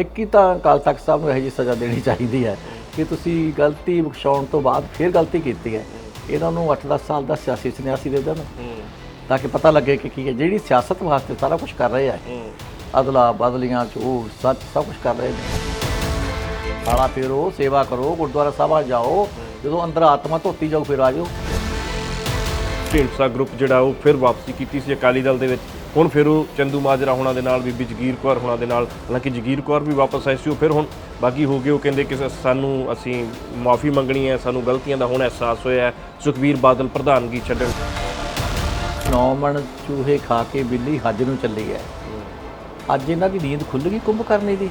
ਇੱਕ ਹੀ ਤਾਂ ਅਕਾਲ ਤਖਤ ਸਾਹਿਬ ਨੂੰ ਇਹੋ ਜਿਹੀ ਸਜ਼ਾ ਦੇਣੀ ਚਾਹੀਦੀ ਹੈ ਕਿ ਤੁਸੀਂ ਗਲਤੀ ਬਖਸ਼ਾਉਣ ਤੋਂ ਬਾਅਦ ਫਿਰ ਗਲਤੀ ਕੀਤੀ ਹੈ। ਇਹਨਾਂ ਨੂੰ 8-10 ਸਾਲ ਦਾ ਸਿਆਸੀ ਸੰਨਿਆਸੀ ਦੇ ਦੇਣ ਤਾਂ ਕਿ ਪਤਾ ਲੱਗੇ ਕਿ ਕੀ ਹੈ। ਜਿਹੜੀ ਸਿਆਸਤ ਵਾਸਤੇ ਸਾਰਾ ਕੁਝ ਕਰ ਰਹੇ ਆ ਅਦਲਾ ਬਦਲੀਆਂ ਝੂਠ ਸੱਚ ਸਭ ਕੁਝ ਕਰ ਰਹੇ ਨੇ। ਖਾਣਾ ਫੇਰੋ ਸੇਵਾ ਕਰੋ ਗੁਰਦੁਆਰਾ ਸਾਹਿਬਾਂ ਜਾਓ ਜਦੋਂ ਅੰਦਰ ਆਤਮਾ ਧੋਤੀ ਜਾਓ ਫਿਰ ਆ ਜਾਓ। ਢੀਂਡਸਾ ਗਰੁੱਪ ਜਿਹੜਾ ਉਹ ਫਿਰ ਵਾਪਸੀ ਕੀਤੀ ਸੀ ਅਕਾਲੀ ਦਲ ਦੇ ਵਿੱਚ। ਹੁਣ ਫਿਰ ਉਹ ਚੰਦੂ ਮਾਜਰਾ ਹੋਣਾ ਦੇ ਨਾਲ ਬੀਬੀ ਜਗੀਰ ਕੌਰ ਹੋਣਾ ਦੇ ਨਾਲ ਹਾਲਾਂਕਿ ਜਗੀਰ ਕੌਰ ਵੀ ਵਾਪਸ ਆਈ ਸੀ ਉਹ ਫਿਰ ਹੁਣ ਬਾਗੀ ਹੋ ਗਏ ਉਹ ਕਹਿੰਦੇ ਕਿ ਸਾਨੂੰ ਅਸੀਂ ਮਾਫੀ ਮੰਗਣੀ ਹੈ ਸਾਨੂੰ ਗਲਤੀਆਂ ਦਾ ਹੁਣ ਅਹਿਸਾਸ ਹੋਇਆ ਹੈ। ਸੁਖਬੀਰ ਬਾਦਲ ਪ੍ਰਧਾਨਗੀ ਛੱਡਣ। ਨੌ ਮਣ ਚੂਹੇ ਖਾ ਕੇ ਬਿੱਲੀ ਹੱਜ ਨੂੰ ਚੱਲੀ ਹੈ। ਅੱਜ ਇਹਨਾਂ ਦੀ ਨੀਂਦ ਖੁੱਲ ਗਈ ਕੁੰਭ ਕਰਨੇ ਦੀ।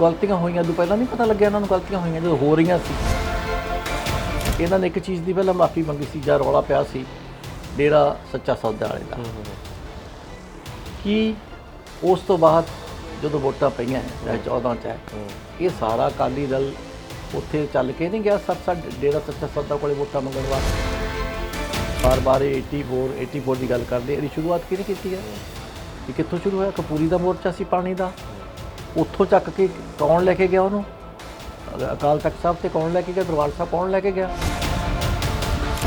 ਗਲਤੀਆਂ ਹੋਈਆਂ ਤੋਂ ਪਹਿਲਾਂ ਨਹੀਂ ਪਤਾ ਲੱਗਿਆ ਇਹਨਾਂ ਨੂੰ ਗਲਤੀਆਂ ਹੋਈਆਂ ਜਦੋਂ ਹੋ ਰਹੀਆਂ ਸੀ। ਇਹਨਾਂ ਨੇ ਇੱਕ ਚੀਜ਼ ਦੀ ਪਹਿਲਾਂ ਮਾਫੀ ਮੰਗੀ ਸੀ ਜਾਂ ਰੌਲਾ ਪਿਆ ਸੀ ਡੇਰਾ ਸੱਚਾ ਸੌਦਾ ਵਾਲੇ ਦਾ। ਕਿ ਉਸ ਤੋਂ ਬਾਅਦ ਜਦੋਂ ਵੋਟਾਂ ਪਈਆਂ ਚਾਹੇ 14 ਚ ਹੈ ਇਹ ਸਾਰਾ ਅਕਾਲੀ ਦਲ ਉੱਥੇ ਚੱਲ ਕੇ ਨਹੀਂ ਗਿਆ ਸਭ ਸਭ ਡੇਰਾ ਸੱਚਾ ਸੌਦਾ ਕੋਲੇ ਵੋਟਾਂ ਮੰਗਣ ਵਾਸਤੇ। ਬਾਰ-ਬਾਰ ਇਹ 84 84 ਦੀ ਗੱਲ ਕਰਦੇ ਇਹਦੀ ਸ਼ੁਰੂਆਤ ਕਿਹਨੇ ਕੀਤੀ ਹੈ? ਇਹ ਕਿੱਥੋਂ ਸ਼ੁਰੂ ਹੋਇਆ? ਕਪੂਰੀ ਦਾ ਮੋਰਚਾ ਸੀ ਪਾਣੀ ਦਾ। ਉੱਥੋਂ ਚੱਕ ਕੇ ਕੌਣ ਲੈ ਕੇ ਗਿਆ ਉਹਨੂੰ? ਅਕਾਲ ਤਖਤ ਸਾਹਿਬ ਤੇ ਕੌਣ ਲੈ ਕੇ ਗਿਆ? ਦਰਬਾਰ ਸਾਹਿਬ ਕੌਣ ਲੈ ਕੇ ਗਿਆ?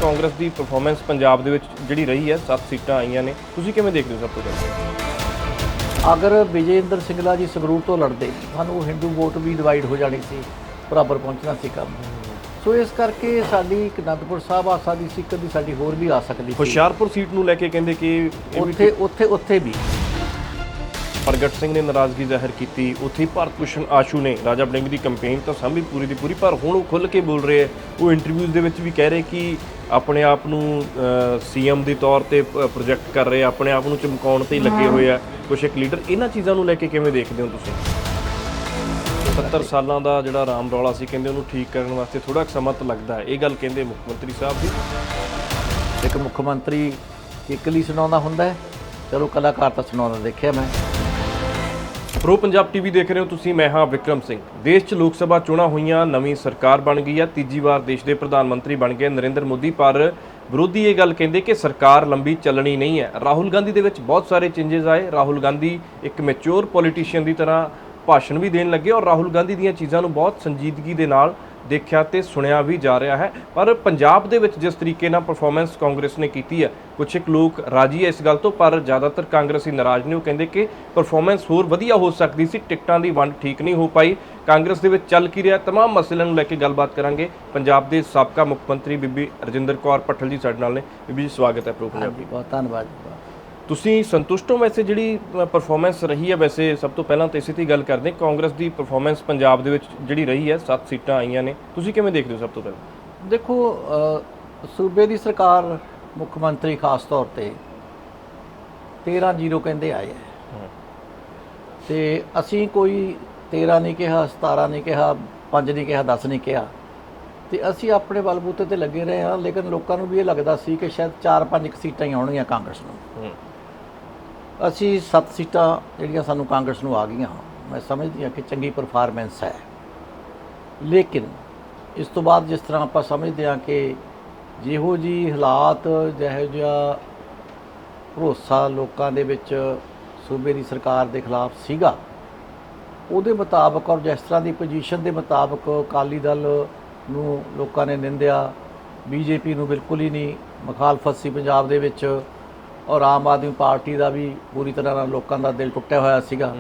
ਕਾਂਗਰਸ ਦੀ ਪਰਫਾਰਮੈਂਸ ਪੰਜਾਬ ਦੇ ਵਿੱਚ ਜਿਹੜੀ ਰਹੀ ਹੈ 7 ਸੀਟਾਂ ਆਈਆਂ ਨੇ। ਤੁਸੀਂ ਕਿਵੇਂ ਦੇਖਦੇ ਹੋ ਸਭ ਤੋਂ ਪਹਿਲਾਂ? ਅਗਰ ਵਿਜੇਂਦਰ ਸਿੰਗਲਾ ਜੀ ਸੰਗਰੂਰ ਤੋਂ ਲੜਦੇ ਸਾਨੂੰ ਹਿੰਦੂ ਵੋਟ ਵੀ ਡਿਵਾਈਡ ਹੋ ਜਾਣੀ ਸੀ ਬਰਾਬਰ ਪਹੁੰਚਣਾ ਸੀ ਕੰਮ। ਸੋ ਇਸ ਕਰਕੇ ਸਾਡੀ ਇੱਕ ਅਨੰਦਪੁਰ ਸਾਹਿਬ ਆ ਸਕਦੀ ਸੀ ਕਦੀ ਸਾਡੀ ਹੋਰ ਵੀ ਆ ਸਕਦੀ ਸੀ। ਹੁਸ਼ਿਆਰਪੁਰ ਸੀਟ ਨੂੰ ਲੈ ਕੇ ਕਹਿੰਦੇ ਕਿ ਉੱਥੇ ਉੱਥੇ ਉੱਥੇ ਵੀ। ਪ੍ਰਗਟ ਸਿੰਘ ਨੇ ਨਾਰਾਜ਼ਗੀ ਜ਼ਾਹਿਰ ਕੀਤੀ। ਉੱਥੇ ਭਾਰਤ ਭੂਸ਼ਣ ਆਸ਼ੂ ਨੇ ਰਾਜਾ ਬੜਿੰਗ ਦੀ ਕੰਪੇਨ ਤਾਂ ਸਾਂਭੀ ਪੂਰੀ ਦੀ ਪੂਰੀ ਪਰ ਹੁਣ ਉਹ ਖੁੱਲ ਕੇ ਬੋਲ ਰਹੇ ਹੈ ਉਹ ਇੰਟਰਵਿਊਜ਼ ਦੇ ਵਿੱਚ ਵੀ ਕਹਿ ਰਹੇ ਕਿ ਆਪਣੇ ਆਪ ਨੂੰ ਸੀਐਮ ਦੇ ਤੌਰ ਤੇ ਪ੍ਰੋਜੈਕਟ ਕਰ ਰਹੇ ਆਪਣੇ ਆਪ ਨੂੰ ਚਮਕਾਉਣ ਤੇ ਲੱਗੇ ਹੋਏ ਆ। ਕੁਝ ਇੱਕ ਲੀਡਰ ਇਹਨਾਂ ਚੀਜ਼ਾਂ ਨੂੰ ਲੈ ਕੇ ਕਿਵੇਂ ਦੇਖਦੇ ਹੋ ਤੁਸੀਂ? 70 ਸਾਲਾਂ ਦਾ ਜਿਹੜਾ ਰਾਮ ਰੌਲਾ ਸੀ ਕਹਿੰਦੇ ਉਹਨੂੰ ਠੀਕ ਕਰਨ ਵਾਸਤੇ ਥੋੜਾ ਸਮਾਂ ਤਾਂ ਲੱਗਦਾ ਹੈ। ਇਹ ਗੱਲ ਕਹਿੰਦੇ ਮੁੱਖ ਮੰਤਰੀ ਸਾਹਿਬ ਦੀ। ਇੱਕ ਮੁੱਖ ਮੰਤਰੀ ਇਕੱਲੀ ਸੁਣਾਉਂਦਾ ਹੁੰਦਾ ਚਲੋ ਕਲਾਕਾਰ ਤਾਂ ਸੁਣਾਉਂਦਾ ਦੇਖਿਆ ਮੈਂ। ਪ੍ਰੋ ਪੰਜਾਬ ਟੀਵੀ ਦੇਖ ਰਹੇ ਹੋ ਤੁਸੀਂ, ਮੈਂ ਹਾਂ ਵਿਕਰਮ ਸਿੰਘ। ਦੇਸ਼ 'ਚ ਲੋਕ ਸਭਾ ਚੋਣਾਂ ਹੋਈਆਂ, ਨਵੀਂ ਸਰਕਾਰ ਬਣ ਗਈ ਹੈ, ਤੀਜੀ ਵਾਰ ਦੇਸ਼ ਦੇ ਪ੍ਰਧਾਨ ਮੰਤਰੀ ਬਣ ਗਏ ਨਰਿੰਦਰ ਮੋਦੀ, ਪਰ ਵਿਰੋਧੀ ਇਹ ਗੱਲ ਕਹਿੰਦੇ ਕਿ ਸਰਕਾਰ ਲੰਬੀ ਚੱਲਣੀ ਨਹੀਂ ਹੈ। ਰਾਹੁਲ ਗਾਂਧੀ ਦੇ ਵਿੱਚ ਬਹੁਤ ਸਾਰੇ ਚੇਂਜਸ ਆਏ। ਰਾਹੁਲ ਗਾਂਧੀ ਇੱਕ ਮੈਚੁਰ ਪੋਲੀਟੀਸ਼ੀਅਨ ਦੀ ਤਰ੍ਹਾਂ ਭਾਸ਼ਣ ਵੀ ਦੇਣ ਲੱਗੇ ਔਰ ਰਾਹੁਲ ਗਾਂਧੀ ਦੀਆਂ ਚੀਜ਼ਾਂ ਨੂੰ ਬਹੁਤ ਸੰਜੀਦਗੀ ਦੇ ਨਾਲ ਦੇਖਿਆ ਤੇ ਸੁਣਿਆ ਵੀ ਜਾ ਰਿਹਾ ਹੈ। ਪਰ ਪੰਜਾਬ ਦੇ ਵਿੱਚ ਜਿਸ ਤਰੀਕੇ ਨਾਲ ਪਰਫਾਰਮੈਂਸ ਕਾਂਗਰਸ ਨੇ ਕੀਤੀ ਹੈ ਕੁਝ ਇੱਕ ਲੋਕ ਰਾਜੀ ਹੈ ਇਸ ਗੱਲ ਤੋਂ, ਪਰ ਜ਼ਿਆਦਾਤਰ ਕਾਂਗਰਸੀ ਨਾਰਾਜ਼ ਨੇ। ਉਹ ਕਹਿੰਦੇ ਕਿ ਪਰਫਾਰਮੈਂਸ ਹੋਰ ਵਧੀਆ ਹੋ ਸਕਦੀ ਸੀ, ਟਿਕਟਾਂ ਦੀ ਵੰਡ ਠੀਕ ਨਹੀਂ ਹੋ ਪਾਈ। ਕਾਂਗਰਸ ਦੇ ਵਿੱਚ ਚੱਲ ਕੀ ਰਿਹਾ, ਤਮਾਮ ਮਸਲਿਆਂ ਨੂੰ ਲੈ ਕੇ ਗੱਲਬਾਤ ਕਰਾਂਗੇ। ਪੰਜਾਬ ਦੇ ਸਾਬਕਾ ਮੁੱਖ ਮੰਤਰੀ ਬੀਬੀ ਰਜਿੰਦਰ ਕੌਰ ਪੱਠਲ ਜੀ ਸਾਡੇ ਨਾਲ ਨੇ। ਬੀਬੀ ਜੀ, ਸਵਾਗਤ ਹੈ ਪ੍ਰੋ ਪੰਜਾਬ। ਹਾਂਜੀ, ਬਹੁਤ ਧੰਨਵਾਦ ਤੁਸੀਂ ਸੰਤੁਸ਼ਟ ਹੋ ਵੈਸੇ ਜਿਹੜੀ ਪਰਫਾਰਮੈਂਸ ਰਹੀ ਹੈ? ਵੈਸੇ ਸਭ ਤੋਂ ਪਹਿਲਾਂ ਤਾਂ ਇਸੇ ਤੇ ਹੀ ਗੱਲ ਕਰਦੇ ਕਾਂਗਰਸ ਦੀ ਪਰਫਾਰਮੈਂਸ ਪੰਜਾਬ ਦੇ ਵਿੱਚ ਜਿਹੜੀ ਰਹੀ ਹੈ 7 ਸੀਟਾਂ ਆਈਆਂ ਨੇ। ਤੁਸੀਂ ਕਿਵੇਂ ਦੇਖਦੇ ਹੋ ਸਭ ਤੋਂ ਪਹਿਲਾਂ? ਦੇਖੋ ਸੂਬੇ ਦੀ ਸਰਕਾਰ ਮੁੱਖ ਮੰਤਰੀ ਖਾਸ ਤੌਰ ਤੇ 13 ਜ਼ੀਰੋ ਕਹਿੰਦੇ ਆਏ ਹੈ। ਤੇ ਅਸੀਂ ਕੋਈ 13 ਨਹੀਂ ਕਿਹਾ 17 ਨਹੀਂ ਕਿਹਾ 5 ਨਹੀਂ ਕਿਹਾ 10 ਨਹੀਂ ਕਿਹਾ। ਤੇ ਅਸੀਂ ਆਪਣੇ ਬਲਬੂਤੇ ਤੇ ਲੱਗੇ ਰਹੇ ਹਾਂ ਲੇਕਿਨ ਲੋਕਾਂ ਨੂੰ ਵੀ ਇਹ ਲੱਗਦਾ ਸੀ ਕਿ ਸ਼ਾਇਦ 4-5 ਸੀਟਾਂ ਹੀ ਆਉਣਗੀਆਂ ਕਾਂਗਰਸ ਨੂੰ। ਅਸੀਂ 7 ਸੀਟਾਂ ਜਿਹੜੀਆਂ ਸਾਨੂੰ ਕਾਂਗਰਸ ਨੂੰ ਆ ਗਈਆਂ, ਮੈਂ ਸਮਝਦੀ ਹਾਂ ਕਿ ਚੰਗੀ ਪਰਫਾਰਮੈਂਸ ਹੈ। ਲੇਕਿਨ ਇਸ ਤੋਂ ਬਾਅਦ ਜਿਸ ਤਰ੍ਹਾਂ ਆਪਾਂ ਸਮਝਦੇ ਹਾਂ ਕਿ ਜਿਹੋ ਜੀ ਹਾਲਾਤ, ਜਿਹੋ ਜਿਹਾ ਭਰੋਸਾ ਲੋਕਾਂ ਦੇ ਵਿੱਚ ਸੂਬੇ ਦੀ ਸਰਕਾਰ ਦੇ ਖਿਲਾਫ ਸੀਗਾ, ਉਹਦੇ ਮੁਤਾਬਕ ਔਰ ਜਿਸ ਤਰ੍ਹਾਂ ਦੀ ਪੋਜੀਸ਼ਨ ਦੇ ਮੁਤਾਬਕ ਅਕਾਲੀ ਦਲ ਨੂੰ ਲੋਕਾਂ ਨੇ ਨਿੰਦਿਆ, ਬੀਜੇਪੀ ਨੂੰ ਬਿਲਕੁਲ ਹੀ ਨਹੀਂ, ਮੁਖਾਲਫਤ ਸੀ ਪੰਜਾਬ ਦੇ ਵਿੱਚ। ਔਰ ਆਮ ਆਦਮੀ ਪਾਰਟੀ ਦਾ ਵੀ ਪੂਰੀ ਤਰ੍ਹਾਂ ਨਾਲ ਲੋਕਾਂ ਦਾ ਦਿਲ ਟੁੱਟਿਆ ਹੋਇਆ ਸੀਗਾ।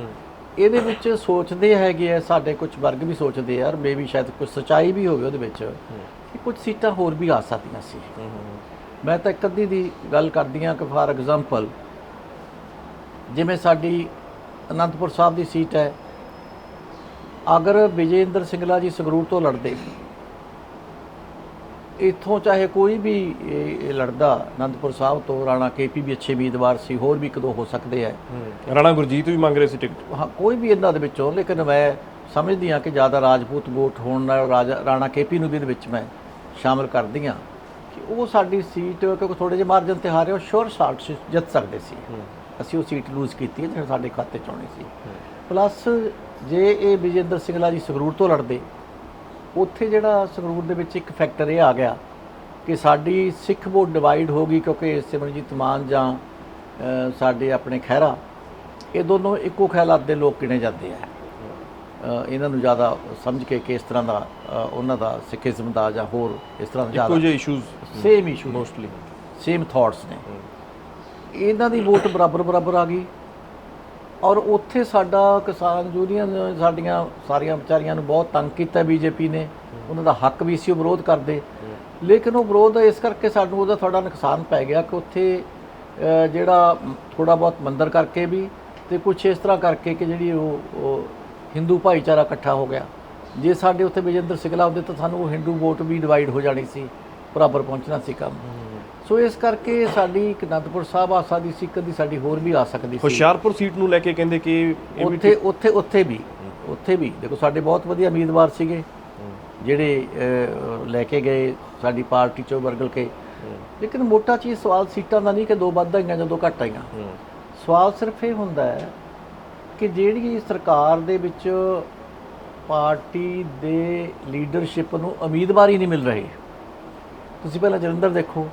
ਇਹਦੇ ਵਿੱਚ ਸੋਚਦੇ ਹੈਗੇ ਆ ਸਾਡੇ ਕੁਝ ਵਰਗ ਵੀ ਸੋਚਦੇ ਆ ਔਰ ਮੇਬੀ ਸ਼ਾਇਦ ਕੁਝ ਸਚਾਈ ਵੀ ਹੋਵੇ ਉਹਦੇ ਵਿੱਚ ਕਿ ਕੁਝ ਸੀਟਾਂ ਹੋਰ ਵੀ ਆ ਸਕਦੀਆਂ ਸੀ। ਮੈਂ ਤਾਂ ਇੱਕ ਅੱਧੀ ਦੀ ਗੱਲ ਕਰਦੀ ਹਾਂ ਕਿ ਫਾਰ ਐਗਜ਼ਾਮਪਲ ਜਿਵੇਂ ਸਾਡੀ ਅਨੰਦਪੁਰ ਸਾਹਿਬ ਦੀ ਸੀਟ ਹੈ ਅਗਰ ਵਿਜੇਂਦਰ ਸਿੰਗਲਾ ਜੀ ਸੰਗਰੂਰ ਤੋਂ ਲੜਦੇ ਇੱਥੋਂ ਚਾਹੇ ਕੋਈ ਵੀ ਇਹ ਲੜਦਾ ਅਨੰਦਪੁਰ ਸਾਹਿਬ ਤੋਂ ਰਾਣਾ ਕੇਪੀ ਵੀ ਅੱਛੇ ਉਮੀਦਵਾਰ ਸੀ ਹੋਰ ਵੀ ਇੱਕ ਦੋ ਹੋ ਸਕਦੇ ਆ। ਰਾਣਾ ਗੁਰਜੀਤ ਵੀ ਮੰਗ ਰਹੇ ਸੀ ਟਿਕਟ? ਹਾਂ ਕੋਈ ਵੀ ਇਹਨਾਂ ਦੇ ਵਿੱਚੋਂ ਲੇਕਿਨ ਮੈਂ ਸਮਝਦੀ ਹਾਂ ਕਿ ਜ਼ਿਆਦਾ ਰਾਜਪੂਤ ਵੋਟ ਹੋਣ ਨਾਲ ਰਾਣਾ ਕੇਪੀ ਨੂੰ ਵੀ ਇਹਦੇ ਵਿੱਚ ਮੈਂ ਸ਼ਾਮਲ ਕਰਦੀ ਹਾਂ ਕਿ ਉਹ ਸਾਡੀ ਸੀਟ ਕਿਉਂਕਿ ਥੋੜੇ ਜਿਹੇ ਮਾਰਜਨ ਤੇ ਹਾਰੇ ਉਹ ਸ਼ੋਰ ਸ਼ਾਰਟ ਜਿੱਤ ਸਕਦੇ ਸੀ। ਅਸੀਂ ਉਹ ਸੀਟ ਲੂਜ਼ ਕੀਤੀ ਹੈ ਜਿਹੜੀ ਸਾਡੇ ਖਾਤੇ ਚ ਆਉਣੀ ਸੀ। ਪਲੱਸ ਜੇ ਇਹ ਵਿਜੇਂਦਰ ਸਿੰਗਲਾ ਜੀ ਸੰਗਰੂਰ ਤੋਂ ਲੜਦੇ ਉੱਥੇ ਜਿਹੜਾ ਸੰਗਰੂਰ ਦੇ ਵਿੱਚ ਇੱਕ ਫੈਕਟਰ ਇਹ ਆ ਗਿਆ ਕਿ ਸਾਡੀ ਸਿੱਖ ਵੋਟ ਡਿਵਾਈਡ ਹੋ ਗਈ ਕਿਉਂਕਿ ਸਿਮਰਨਜੀਤ ਮਾਨ ਜਾਂ ਸਾਡੇ ਆਪਣੇ ਖਹਿਰਾ ਇਹ ਦੋਨੋਂ ਇੱਕੋ ਖਿਆਲਾਤ ਦੇ ਲੋਕ ਗਿਣੇ ਜਾਂਦੇ ਆ। ਇਹਨਾਂ ਨੂੰ ਜ਼ਿਆਦਾ ਸਮਝ ਕੇ ਕਿ ਇਸ ਤਰ੍ਹਾਂ ਦਾ ਉਹਨਾਂ ਦਾ ਸਿੱਖੀਜ਼ਮ ਦਾ ਜਾਂ ਹੋਰ ਇਸ ਤਰ੍ਹਾਂ ਦਾ ਇੱਕੋ ਜ਼ਿਆਦਾ ਜਿਹੇ issues same issue mostly same thoughts ਨੇ। ਇਹਨਾਂ ਦੀ ਵੋਟ ਬਰਾਬਰ ਬਰਾਬਰ ਆ ਗਈ। ਔਰ ਉੱਥੇ ਸਾਡਾ ਕਿਸਾਨ ਯੂਨੀਅਨ ਸਾਡੀਆਂ ਸਾਰੀਆਂ ਵਿਚਾਰੀਆਂ ਨੂੰ ਬਹੁਤ ਤੰਗ ਕੀਤਾ ਬੀਜੇਪੀ ਨੇ। ਉਹਨਾਂ ਦਾ ਹੱਕ ਵੀ ਸੀ, ਉਹ ਵਿਰੋਧ ਕਰਦੇ। ਲੇਕਿਨ ਉਹ ਵਿਰੋਧ ਇਸ ਕਰਕੇ ਸਾਨੂੰ ਉਹਦਾ ਥੋੜਾ ਨੁਕਸਾਨ ਪੈ ਗਿਆ ਕਿ ਉੱਥੇ ਜਿਹੜਾ ਥੋੜਾ ਬਹੁਤ ਮੰਦਰ ਕਰਕੇ ਵੀ ਤੇ ਕੁਝ ਇਸ ਤਰ੍ਹਾਂ ਕਰਕੇ ਕਿ ਜਿਹੜੀ ਉਹ ਉਹ ਹਿੰਦੂ ਭਾਈਚਾਰਾ ਇਕੱਠਾ ਹੋ ਗਿਆ। ਜੇ ਸਾਡੇ ਉੱਥੇ ਵਿਜੇਂਦਰ ਸਿਗਲਾ ਹੁੰਦੇ ਤਾਂ ਸਾਨੂੰ ਉਹ ਹਿੰਦੂ ਵੋਟ ਵੀ ਡਿਵਾਈਡ ਹੋ ਜਾਣੀ ਸੀ, ਬਰਾਬਰ ਪਹੁੰਚਣਾ ਸੀ ਕੰਮ। ਸੋ ਇਸ ਕਰਕੇ ਸਾਡੀ ਇੱਕ ਅਨੰਦਪੁਰ ਸਾਹਿਬ ਆ ਸਕਦੀ ਸੀ ਕਦੀ ਸਾਡੀ ਹੋਰ ਵੀ ਆ ਸਕਦੀ ਸੀ। ਹੁਸ਼ਿਆਰਪੁਰ ਸੀਟ ਨੂੰ ਲੈ ਕੇ ਕਹਿੰਦੇ ਕਿ ਇਹ ਵੀ ਉੱਥੇ ਉੱਥੇ ਉੱਥੇ ਵੀ ਉੱਥੇ ਵੀ। ਦੇਖੋ ਸਾਡੇ ਬਹੁਤ ਵਧੀਆ ਉਮੀਦਵਾਰ ਸੀਗੇ ਜਿਹੜੇ ਲੈ ਕੇ ਗਏ ਸਾਡੀ ਪਾਰਟੀ ਚੋਂ ਵਰਗਲ ਕੇ। ਲੇਕਿਨ ਮੋਟਾ ਚੀਜ਼ ਸਵਾਲ ਸੀਟਾਂ ਦਾ ਨਹੀਂ ਕਿ ਦੋ ਵੱਧ ਆਈਆਂ ਜਾਂ ਦੋ ਘੱਟ ਆਈਆਂ ਸਵਾਲ ਸਿਰਫ ਇਹ ਹੁੰਦਾ ਹੈ ਕਿ ਜਿਹੜੀ ਸਰਕਾਰ ਦੇ ਵਿੱਚ ਪਾਰਟੀ ਦੇ ਲੀਡਰਸ਼ਿਪ ਨੂੰ ਉਮੀਦਵਾਰ ਨਹੀਂ ਮਿਲ ਰਹੀ। ਤੁਸੀਂ ਪਹਿਲਾਂ ਜਲੰਧਰ ਦੇਖੋ।